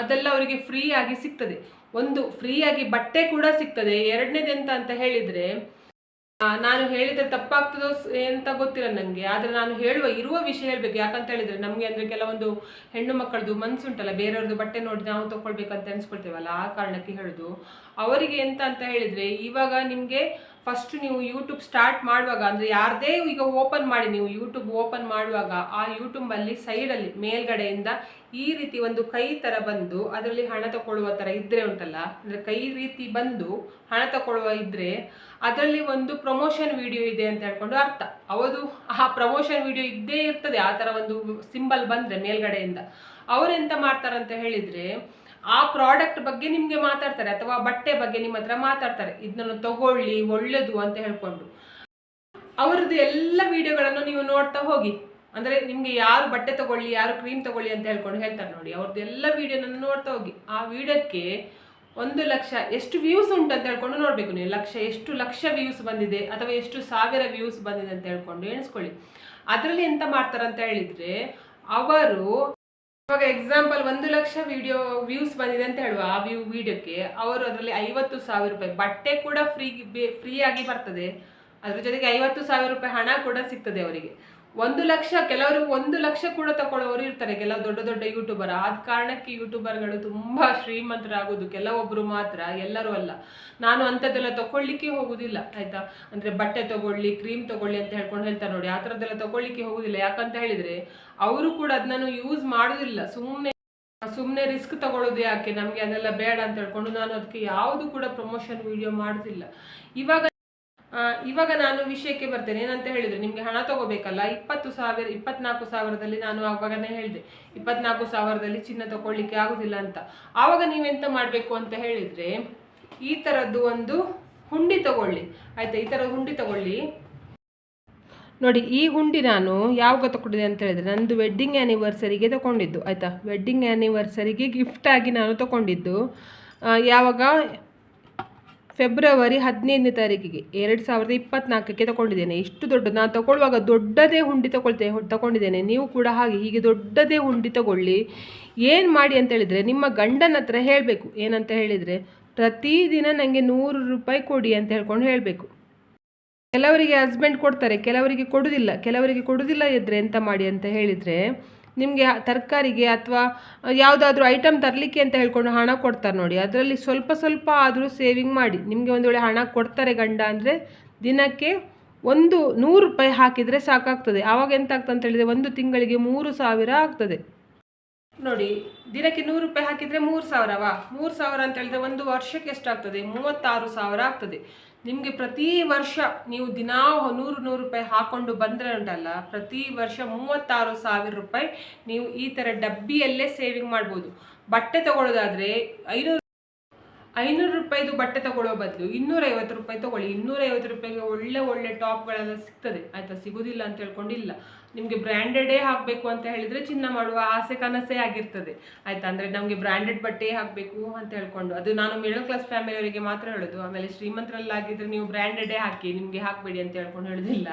ಅದೆಲ್ಲ ಅವರಿಗೆ ಫ್ರೀ ಆಗಿ ಸಿಗ್ತದೆ. ಒಂದು ಫ್ರೀ ಆಗಿ ಬಟ್ಟೆ ಕೂಡ ಸಿಗ್ತದೆ. ಎರಡನೇದೆಂತ ಅಂತ ಹೇಳಿದರೆ ನಾನು ಹೇಳಿದ್ರೆ ತಪ್ಪಾಗ್ತದೋ ಅಂತ ಗೊತ್ತಿಲ್ಲ ನನಗೆ ಆದರೆ ನಾನು ಹೇಳುವ, ಇರುವ ವಿಷಯ ಹೇಳಬೇಕು. ಯಾಕಂತ ಹೇಳಿದ್ರೆ ನಮಗೆ ಅಂದರೆ ಕೆಲವೊಂದು ಹೆಣ್ಣು ಮಕ್ಕಳದು ಮನಸ್ಸುಂಟಲ್ಲ ಬೇರೆಯವ್ರದ್ದು ಬಟ್ಟೆ ನೋಡಿ ನಾವು ತಗೊಳ್ಬೇಕಂತ ಅನ್ಸ್ಕೊಳ್ತೇವಲ್ಲ ಆ ಕಾರಣಕ್ಕೆ ಹೇಳೋದು. ಅವರಿಗೆ ಎಂತ ಅಂತ ಹೇಳಿದ್ರೆ, ಇವಾಗ ನಿಮಗೆ ಫಸ್ಟ್ ನೀವು ಯೂಟ್ಯೂಬ್ ಸ್ಟಾರ್ಟ್ ಮಾಡುವಾಗ, ಅಂದರೆ ಯಾರದೇ ಈಗ ಓಪನ್ ಮಾಡಿ, ನೀವು ಯೂಟ್ಯೂಬ್ ಓಪನ್ ಮಾಡುವಾಗ, ಆ ಯೂಟ್ಯೂಬಲ್ಲಿ ಸೈಡಲ್ಲಿ ಮೇಲ್ಗಡೆಯಿಂದ ಈ ರೀತಿ ಒಂದು ಕೈ ಥರ ಬಂದು, ಅದರಲ್ಲಿ ಹಣ ತಗೊಳ್ಳುವ ಥರ ಇದ್ರೆ ಉಂಟಲ್ಲ, ಅಂದರೆ ಕೈ ರೀತಿ ಬಂದು ಹಣ ತಗೊಳ್ಳುವ ಇದ್ರೆ, ಅದರಲ್ಲಿ ಒಂದು ಪ್ರಮೋಷನ್ ವಿಡಿಯೋ ಇದೆ ಅಂತ ಹೇಳ್ಕೊಂಡು ಅರ್ಥ. ಅವದು ಆ ಪ್ರಮೋಷನ್ ವಿಡಿಯೋ ಇದ್ದೇ ಇರ್ತದೆ, ಆ ಥರ ಒಂದು ಸಿಂಬಲ್ ಬಂದರೆ ಮೇಲ್ಗಡೆಯಿಂದ. ಅವ್ರು ಮಾಡ್ತಾರಂತ ಹೇಳಿದರೆ ಆ ಪ್ರಾಡಕ್ಟ್ ಬಗ್ಗೆ ನಿಮಗೆ ಮಾತಾಡ್ತಾರೆ ಅಥವಾ ಬಟ್ಟೆ ಬಗ್ಗೆ ನಿಮ್ಮ ಹತ್ರ ಮಾತಾಡ್ತಾರೆ. ಇದನ್ನು ತಗೊಳ್ಳಿ ಒಳ್ಳೆಯದು ಅಂತ ಹೇಳ್ಕೊಂಡು. ಅವರದ್ದು ಎಲ್ಲ ವಿಡಿಯೋಗಳನ್ನು ನೀವು ನೋಡ್ತಾ ಹೋಗಿ. ಅಂದರೆ ನಿಮಗೆ ಯಾರು ಬಟ್ಟೆ ತಗೊಳ್ಳಿ, ಯಾರು ಕ್ರೀಮ್ ತಗೊಳ್ಳಿ ಅಂತ ಹೇಳ್ಕೊಂಡು ಹೇಳ್ತಾರೆ ನೋಡಿ. ಅವ್ರದ್ದು ಎಲ್ಲ ವಿಡಿಯೋನ ನೋಡ್ತಾ ಹೋಗಿ. ಆ ವಿಡಿಯೋಕ್ಕೆ ಒಂದು ಲಕ್ಷ ಎಷ್ಟು ವ್ಯೂಸ್ ಉಂಟು ಅಂತ ಹೇಳ್ಕೊಂಡು ನೋಡಬೇಕು ನೀವು. ಲಕ್ಷ ಎಷ್ಟು ಲಕ್ಷ ವ್ಯೂಸ್ ಬಂದಿದೆ ಅಥವಾ ಎಷ್ಟು ಸಾವಿರ ವ್ಯೂಸ್ ಬಂದಿದೆ ಅಂತ ಹೇಳ್ಕೊಂಡು ಎಣಿಸ್ಕೊಳ್ಳಿ. ಅದರಲ್ಲಿ ಎಂತ ಮಾಡ್ತಾರೆ ಅಂತ ಹೇಳಿದರೆ, ಅವರು ಇವಾಗ ಎಕ್ಸಾಂಪಲ್ ಒಂದು ಲಕ್ಷ ವಿಡಿಯೋ ವ್ಯೂಸ್ ಬಂದಿದೆ ಅಂತ ಹೇಳುವ ಆ ವ್ಯೂ ವಿಡಿಯೋಕ್ಕೆ ಅವರು ಅದರಲ್ಲಿ ಐವತ್ತು ಸಾವಿರ ರೂಪಾಯಿ, ಬಟ್ಟೆ ಕೂಡ ಫ್ರೀ ಫ್ರೀ ಆಗಿ ಬರ್ತದೆ. ಅದ್ರ ಜೊತೆಗೆ ಐವತ್ತು ಸಾವಿರ ರೂಪಾಯಿ ಹಣ ಕೂಡ ಸಿಗ್ತದೆ ಅವರಿಗೆ. ಒಂದು ಲಕ್ಷ, ಕೆಲವರು ಒಂದು ಲಕ್ಷ ಕೂಡ ತಗೊಳ್ಳೋರು ಇರ್ತಾರೆ. ಕೆಲವು ದೊಡ್ಡ ದೊಡ್ಡ ಯೂಟ್ಯೂಬರ್ ಆದ ಕಾರಣಕ್ಕೆ ಯೂಟ್ಯೂಬರ್ಗಳು ತುಂಬಾ ಶ್ರೀಮಂತರಾಗೋದು. ಕೆಲವೊಬ್ರು ಮಾತ್ರ, ಎಲ್ಲರೂ ಅಲ್ಲ. ನಾನು ಅಂಥದ್ದೆಲ್ಲ ತಗೊಳ್ಳಿಕ್ಕೆ ಹೋಗುದಿಲ್ಲ, ಆಯ್ತಾ? ಅಂದ್ರೆ ಬಟ್ಟೆ ತಗೊಳ್ಳಿ ಕ್ರೀಮ್ ತಗೊಳ್ಳಿ ಅಂತ ಹೇಳ್ಕೊಂಡು ಹೇಳ್ತಾರೆ ನೋಡಿ. ಆ ಥರದ್ದೆಲ್ಲ ತಗೊಳ್ಳಿಕ್ಕೆ ಹೋಗುದಿಲ್ಲ. ಯಾಕಂತ ಹೇಳಿದ್ರೆ, ಅವರು ಕೂಡ ಅದನ್ನು ಯೂಸ್ ಮಾಡುದಿಲ್ಲ. ಸುಮ್ಮನೆ ಸುಮ್ಮನೆ ರಿಸ್ಕ್ ತಗೊಳ್ಳೋದು ಯಾಕೆ? ನಮಗೆ ಅದೆಲ್ಲ ಬೇಡ ಅಂತ ಹೇಳ್ಕೊಂಡು ನಾನು ಅದಕ್ಕೆ ಯಾವುದು ಕೂಡ ಪ್ರಮೋಷನ್ ವಿಡಿಯೋ ಮಾಡುದಿಲ್ಲ. ಇವಾಗ ಇವಾಗ ನಾನು ವಿಷಯಕ್ಕೆ ಬರ್ತೇನೆ. ಏನಂತ ಹೇಳಿದ್ರೆ, ನಿಮಗೆ ಹಣ ತಗೋಬೇಕಲ್ಲ, ಇಪ್ಪತ್ತು ಸಾವಿರ, ಇಪ್ಪತ್ನಾಲ್ಕು ಸಾವಿರದಲ್ಲಿ ನಾನು ಆವಾಗನೇ ಹೇಳಿದೆ. ಇಪ್ಪತ್ನಾಲ್ಕು ಸಾವಿರದಲ್ಲಿ ಚಿನ್ನ ತಗೊಳ್ಳಿಕ್ಕೆ ಆಗುದಿಲ್ಲ ಅಂತ. ಆವಾಗ ನೀವೆಂತ ಮಾಡಬೇಕು ಅಂತ ಹೇಳಿದ್ರೆ, ಈ ಥರದ್ದು ಒಂದು ಹುಂಡಿ ತಗೊಳ್ಳಿ. ಆಯ್ತಾ? ಈ ಥರ ಹುಂಡಿ ತಗೊಳ್ಳಿ. ನೋಡಿ, ಈ ಹುಂಡಿ ನಾನು ಯಾವಾಗ ತಗೊಂಡಿದ್ದೆ ಅಂತ ಹೇಳಿದ್ರೆ, ನಂದು ವೆಡ್ಡಿಂಗ್ ಆ್ಯನಿವರ್ಸರಿಗೆ ತಗೊಂಡಿದ್ದು. ಆಯಿತಾ? ವೆಡ್ಡಿಂಗ್ ಆ್ಯನಿವರ್ಸರಿಗೆ ಗಿಫ್ಟಾಗಿ ನಾನು ತಗೊಂಡಿದ್ದು ಯಾವಾಗ ಫೆಬ್ರವರಿ ಹದಿನೈದನೇ ತಾರೀಕಿಗೆ ಎರಡು ಸಾವಿರದ ಇಪ್ಪತ್ನಾಲ್ಕಕ್ಕೆ ತಗೊಂಡಿದ್ದೇನೆ. ಇಷ್ಟು ದೊಡ್ಡ, ನಾನು ತಗೊಳ್ಳುವಾಗ ದೊಡ್ಡದೇ ಹುಂಡಿ ತಗೊಳ್ತೇ, ತಗೊಂಡಿದ್ದೇನೆ. ನೀವು ಕೂಡ ಹಾಗೆ ಹೀಗೆ ದೊಡ್ಡದೇ ಹುಂಡಿ ತಗೊಳ್ಳಿ. ಏನು ಮಾಡಿ ಅಂತ ಹೇಳಿದರೆ, ನಿಮ್ಮ ಗಂಡನ ಹತ್ರ ಹೇಳಬೇಕು. ಏನಂತ ಹೇಳಿದರೆ, ಪ್ರತಿದಿನ ನನಗೆ ನೂರು ರೂಪಾಯಿ ಕೊಡಿ ಅಂತ ಹೇಳ್ಕೊಂಡು ಹೇಳಬೇಕು. ಕೆಲವರಿಗೆ ಹಸ್ಬೆಂಡ್ ಕೊಡ್ತಾರೆ, ಕೆಲವರಿಗೆ ಕೊಡುವುದಿಲ್ಲ ಕೆಲವರಿಗೆ ಕೊಡುವುದಿಲ್ಲ ಇದ್ದರೆ ಎಂತ ಮಾಡಿ ಅಂತ ಹೇಳಿದರೆ ನಿಮಗೆ ತರಕಾರಿಗೆ ಅಥವಾ ಯಾವುದಾದ್ರೂ ಐಟಮ್ ತರಲಿಕ್ಕೆ ಅಂತ ಹೇಳ್ಕೊಂಡು ಹಣ ಕೊಡ್ತಾರೆ ನೋಡಿ. ಅದರಲ್ಲಿ ಸ್ವಲ್ಪ ಸ್ವಲ್ಪ ಆದರೂ ಸೇವಿಂಗ್ ಮಾಡಿ. ನಿಮಗೆ ಒಂದು ವೇಳೆ ಹಣ ಕೊಡ್ತಾರೆ ಗಂಡ ಅಂದರೆ ದಿನಕ್ಕೆ ಒಂದು ನೂರು ರೂಪಾಯಿ ಹಾಕಿದರೆ ಸಾಕಾಗ್ತದೆ. ಆವಾಗ ಎಂತ ಆಗ್ತದೆ ಅಂತ ಹೇಳಿದರೆ ಒಂದು ತಿಂಗಳಿಗೆ ಮೂರು ಸಾವಿರ ಆಗ್ತದೆ. ನೋಡಿ, ದಿನಕ್ಕೆ ನೂರು ರೂಪಾಯಿ ಹಾಕಿದರೆ ಮೂರು ಸಾವಿರವಾ? ಮೂರು ಸಾವಿರ ಅಂತ ಹೇಳಿದರೆ ಒಂದು ವರ್ಷಕ್ಕೆ ಎಷ್ಟಾಗ್ತದೆ? ಮೂವತ್ತಾರು ಸಾವಿರ ಆಗ್ತದೆ. ನಿಮಗೆ ಪ್ರತಿ ವರ್ಷ ನೀವು ದಿನಾ ನೂರು ನೂರು ರೂಪಾಯಿ ಹಾಕೊಂಡು ಬಂದರೆ ಉಂಟಲ್ಲ, ಪ್ರತಿ ವರ್ಷ ಮೂವತ್ತಾರು ಸಾವಿರ ರೂಪಾಯಿ ನೀವು ಈ ಥರ ಡಬ್ಬಿಯಲ್ಲೇ ಸೇವಿಂಗ್ ಮಾಡ್ಬೋದು. ಬಟ್ಟೆ ತಗೊಳ್ಳೋದಾದರೆ ಐನೂರು ಐನೂರು ರೂಪಾಯಿದು ಬಟ್ಟೆ ತಗೊಳ್ಳೋ ಬದಲು ಇನ್ನೂರೈವತ್ತು ರೂಪಾಯಿ ತಗೊಳ್ಳಿ, ಇನ್ನೂರೈವತ್ತು ರೂಪಾಯಿಗೆ ಒಳ್ಳೆ ಒಳ್ಳೆ ಟಾಪ್ಗಳೆಲ್ಲ ಸಿಗ್ತದೆ. ಆಯಿತಾ? ಸಿಗೋದಿಲ್ಲ ಅಂತ ಹೇಳ್ಕೊಂಡಿಲ್ಲ. ನಿಮಗೆ ಬ್ರ್ಯಾಂಡೆಡೇ ಹಾಕಬೇಕು ಅಂತ ಹೇಳಿದರೆ ಚಿನ್ನ ಮಾಡುವ ಆಸೆ ಕನಸೇ ಆಗಿರ್ತದೆ. ಆಯಿತಾ? ಅಂದರೆ ನಮಗೆ ಬ್ರ್ಯಾಂಡೆಡ್ ಬಟ್ಟೆ ಹಾಕಬೇಕು ಅಂತ ಹೇಳ್ಕೊಂಡು. ಅದು ನಾನು ಮಿಡಲ್ ಕ್ಲಾಸ್ ಫ್ಯಾಮಿಲಿಯವರಿಗೆ ಮಾತ್ರ ಹೇಳೋದು. ಆಮೇಲೆ ಶ್ರೀಮಂತರಲ್ಲಾಗಿದ್ದರೆ ನೀವು ಬ್ರ್ಯಾಂಡೆಡೇ ಹಾಕಿ ನಿಮಗೆ ಹಾಕಬೇಡಿ ಅಂತ ಹೇಳ್ಕೊಂಡು ಹೇಳೋದಿಲ್ಲ.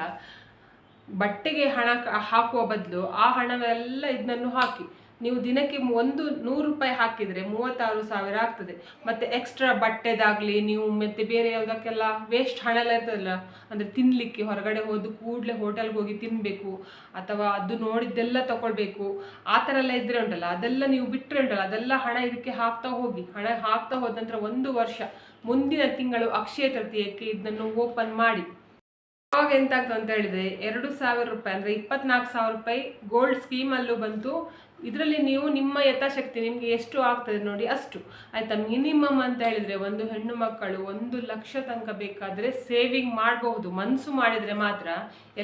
ಬಟ್ಟೆಗೆ ಹಣ ಹಾಕುವ ಬದಲು ಆ ಹಣವೆಲ್ಲ ಇದನ್ನು ಹಾಕಿ. ನೀವು ದಿನಕ್ಕೆ ಒಂದು ನೂರು ರೂಪಾಯಿ ಹಾಕಿದರೆ ಮೂವತ್ತಾರು ಸಾವಿರ ಆಗ್ತದೆ. ಮತ್ತು ಎಕ್ಸ್ಟ್ರಾ ಬಟ್ಟೆದಾಗಲಿ, ನೀವು ಮತ್ತು ಬೇರೆ ಯಾವುದಕ್ಕೆಲ್ಲ ವೇಸ್ಟ್ ಹಣ ಎಲ್ಲ ಇರ್ತದಲ್ಲ, ಅಂದರೆ ತಿನ್ನಲಿಕ್ಕೆ ಹೊರಗಡೆ ಹೋದ ಕೂಡಲೇ ಹೋಟೆಲ್ಗೆ ಹೋಗಿ ತಿನ್ನಬೇಕು ಅಥವಾ ಅದು ನೋಡಿದ್ದೆಲ್ಲ ತಗೊಳ್ಬೇಕು ಆ ಥರ ಎಲ್ಲ ಇದ್ರೆ ಉಂಟಲ್ಲ, ಅದೆಲ್ಲ ನೀವು ಬಿಟ್ಟರೆ ಉಂಟಲ್ಲ, ಅದೆಲ್ಲ ಹಣ ಇದಕ್ಕೆ ಹಾಕ್ತಾ ಹೋಗಿ, ಹಣ ಹಾಕ್ತಾ ಹೋದ ನಂತರ ಒಂದು ವರ್ಷ, ಮುಂದಿನ ತಿಂಗಳು ಅಕ್ಷಯ ತೃತೀಯಕ್ಕೆ ಇದನ್ನು ಓಪನ್ ಮಾಡಿ. ಆವಾಗ ಎಂತಾಗ್ತದೆ ಅಂತ ಹೇಳಿದ್ರೆ, ಎರಡು ಸಾವಿರ ರೂಪಾಯಿ, ಅಂದರೆ ಇಪ್ಪತ್ನಾಲ್ಕು ಸಾವಿರ ರೂಪಾಯಿ ಗೋಲ್ಡ್ ಸ್ಕೀಮಲ್ಲೂ ಬಂತು ಇದರಲ್ಲಿ ನೀವು ನಿಮ್ಮ ಯಥಾಶಕ್ತಿ ನಿಮಗೆ ಎಷ್ಟು ಆಗ್ತದೆ ನೋಡಿ ಅಷ್ಟು. ಆಯಿತಾ, ಮಿನಿಮಮ್ ಅಂತ ಹೇಳಿದರೆ ಒಂದು ಹೆಣ್ಣು ಮಕ್ಕಳು ಒಂದು ಲಕ್ಷ ತನಕ ಬೇಕಾದರೆ ಸೇವಿಂಗ್ ಮಾಡಬಹುದು. ಮನಸ್ಸು ಮಾಡಿದರೆ ಮಾತ್ರ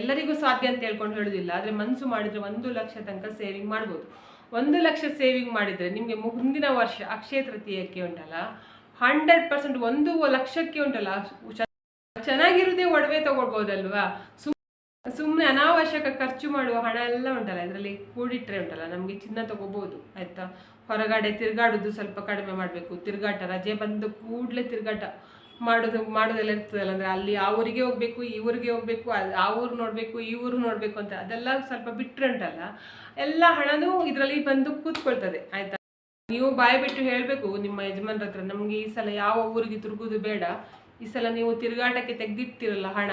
ಎಲ್ಲರಿಗೂ ಸಾಧ್ಯ ಅಂತ ಹೇಳ್ಕೊಂಡು ಹೇಳೋದಿಲ್ಲ. ಆದರೆ ಮನಸ್ಸು ಮಾಡಿದರೆ ಒಂದು ಲಕ್ಷ ತನಕ ಸೇವಿಂಗ್ ಮಾಡ್ಬೋದು ಒಂದು ಲಕ್ಷ ಸೇವಿಂಗ್ ಮಾಡಿದರೆ ನಿಮಗೆ ಮುಂದಿನ ವರ್ಷ ಅಕ್ಷಯ ತೃತೀಯಕ್ಕೆ ಉಂಟಲ್ಲ? ಹಂಡ್ರೆಡ್ ಪರ್ಸೆಂಟ್ ಒಂದು ಲಕ್ಷಕ್ಕೆ ಉಂಟಲ್ಲ? ಚೆನ್ನಾಗಿರೋದೇ ಒಡವೆ ತಗೊಳ್ಬೋದಲ್ವಾ? ಸುಮ್ಮನೆ ಅನಾವಶ್ಯಕ ಖರ್ಚು ಮಾಡುವ ಹಣ ಎಲ್ಲ ಉಂಟಲ್ಲ, ಇದರಲ್ಲಿ ಕೂಡಿಟ್ರೆ ಉಂಟಲ್ಲ, ನಮಗೆ ಚಿನ್ನ ತಗೋಬೋದು, ಆಯಿತಾ? ಹೊರಗಡೆ ತಿರುಗಾಡೋದು ಸ್ವಲ್ಪ ಕಡಿಮೆ ಮಾಡಬೇಕು, ತಿರುಗಾಟ, ರಜೆ ಬಂದು ಕೂಡಲೇ ತಿರುಗಾಟ ಮಾಡೋದು, ಮಾಡೋದೆಲ್ಲ ಇರ್ತದಲ್ಲ, ಅಂದರೆ ಅಲ್ಲಿ ಆ ಊರಿಗೆ ಹೋಗಬೇಕು, ಈ ಊರಿಗೆ ಹೋಗಬೇಕು ಆ ಊರು ನೋಡಬೇಕು, ಈ ಊರು ನೋಡಬೇಕು ಅಂತ, ಅದೆಲ್ಲ ಸ್ವಲ್ಪ ಬಿಟ್ಟರೆ ಉಂಟಲ್ಲ, ಎಲ್ಲ ಹಣನೂ ಇದರಲ್ಲಿ ಬಂದು ಕೂತ್ಕೊಳ್ತದೆ, ಆಯಿತಾ? ನೀವು ಬಾಯಿ ಬಿಟ್ಟು ಹೇಳಬೇಕು, ನಿಮ್ಮ ಯಜಮಾನ್ರ ಹತ್ರ, ನಮಗೆ ಈ ಸಲ ಯಾವ ಊರಿಗೆ ತಿರುಗೋದು ಬೇಡ ಈ ಸಲ ನೀವು ತಿರುಗಾಟಕ್ಕೆ ತೆಗೆದಿಟ್ಟಿರಲ್ಲ ಹಣ,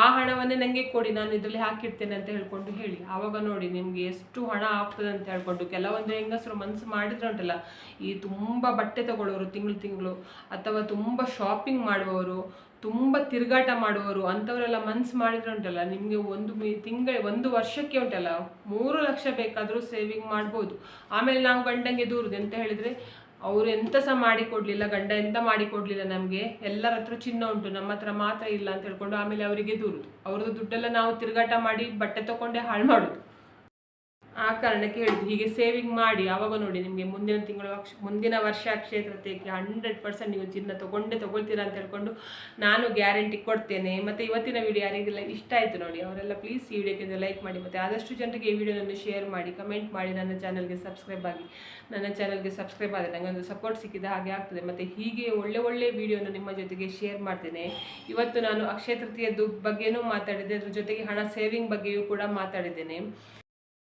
ಆ ಹಣವನ್ನೇ ನನಗೆ ಕೊಡಿ, ನಾನು ಇದರಲ್ಲಿ ಹಾಕಿರ್ತೇನೆ ಅಂತ ಹೇಳ್ಕೊಂಡು ಹೇಳಿ. ಆವಾಗ ನೋಡಿ ನಿಮಗೆ ಎಷ್ಟು ಹಣ ಆಗ್ತದೆ ಅಂತ ಹೇಳ್ಕೊಂಡು, ಕೆಲವೊಂದು ಹೆಂಗಸರು ಮನಸ್ಸು ಮಾಡಿದ್ರೆ ಉಂಟಲ್ಲ, ಈ ತುಂಬ ಬಟ್ಟೆ ತಗೊಳ್ಳೋರು ತಿಂಗಳು ತಿಂಗಳು, ಅಥವಾ ತುಂಬ ಶಾಪಿಂಗ್ ಮಾಡುವವರು, ತುಂಬ ತಿರುಗಾಟ ಮಾಡುವವರು, ಅಂಥವರೆಲ್ಲ ಮನ್ಸು ಮಾಡಿದ್ರೆ ಉಂಟಲ್ಲ, ನಿಮಗೆ ಒಂದು ತಿಂಗಳ, ಒಂದು ವರ್ಷಕ್ಕೆ ಉಂಟಲ್ಲ, ಮೂರು ಲಕ್ಷ ಬೇಕಾದರೂ ಸೇವಿಂಗ್ ಮಾಡ್ಬೋದು. ಆಮೇಲೆ ನಾವು ಗಂಡಂಗೆ ದೂರದು ಅಂತ ಹೇಳಿದರೆ ಅವರು ಎಂತ ಸಹ ಮಾಡಿಕೊಡ್ಲಿಲ್ಲ, ಗಂಡ ಎಂತ ಮಾಡಿಕೊಡ್ಲಿಲ್ಲ ನಮಗೆ, ಎಲ್ಲರ ಹತ್ರ ಚಿನ್ನ ಉಂಟು, ನಮ್ಮ ಹತ್ರ ಮಾತ್ರ ಇಲ್ಲ ಅಂತ ಹೇಳ್ಕೊಂಡು ಆಮೇಲೆ ಅವರಿಗೆ ದೂರುದು. ಅವ್ರದ್ದು ದುಡ್ಡೆಲ್ಲ ನಾವು ತಿರುಗಾಟ ಮಾಡಿ ಬಟ್ಟೆ ತಕೊಂಡೆ ಹಾಳು ಮಾಡೋದು. ಆ ಕಾರಣಕ್ಕೆ ಹೇಳಿದ್ದು ಹೀಗೆ ಸೇವಿಂಗ್ ಮಾಡಿ ಆವಾಗ ನೋಡಿ ನಿಮಗೆ ಮುಂದಿನ ತಿಂಗಳು ಮುಂದಿನ ವರ್ಷ ತೃತೀಯಕ್ಕೆ ಹಂಡ್ರೆಡ್ ಪರ್ಸೆಂಟ್ ನೀವು ಚಿನ್ನ ತೊಗೊಂಡೇ ತೊಗೊಳ್ತೀರಾ ಅಂತ ಹೇಳ್ಕೊಂಡು ನಾನು ಗ್ಯಾರಂಟಿ ಕೊಡ್ತೇನೆ. ಮತ್ತು ಇವತ್ತಿನ ವಿಡಿಯೋ ಯಾರಿಗೆಲ್ಲ ಇಷ್ಟ ಆಯಿತು ನೋಡಿ, ಅವರೆಲ್ಲ ಪ್ಲೀಸ್ ಈ ವಿಡಿಯೋಕ್ಕೆ ಲೈಕ್ ಮಾಡಿ, ಮತ್ತು ಆದಷ್ಟು ಜನರಿಗೆ ಈ ವಿಡಿಯೋನನ್ನು ಶೇರ್ ಮಾಡಿ ಕಮೆಂಟ್ ಮಾಡಿ, ನನ್ನ ಚಾನಲ್ಗೆ ಸಬ್ಸ್ಕ್ರೈಬ್ ಆಗಿ. ನನ್ನ ಚಾನಲ್ಗೆ ಸಬ್ಸ್ಕ್ರೈಬ್ ಆದರೆ ನನಗೆ ಒಂದು ಸಪೋರ್ಟ್ ಸಿಕ್ಕಿದ ಹಾಗೆ ಆಗ್ತದೆ. ಮತ್ತು ಹೀಗೆ ಒಳ್ಳೆ ಒಳ್ಳೆ ವಿಡಿಯೋನ ನಿಮ್ಮ ಜೊತೆಗೆ ಶೇರ್ ಮಾಡ್ತೇನೆ. ಇವತ್ತು ನಾನು ಅಕ್ಷಯ ತೃತೀಯದ್ದು ಬಗ್ಗೆನೂ ಮಾತಾಡಿದೆ ಅದ್ರ ಜೊತೆಗೆ ಹಣ ಸೇವಿಂಗ್ ಬಗ್ಗೆಯೂ ಕೂಡ ಮಾತಾಡಿದ್ದೇನೆ.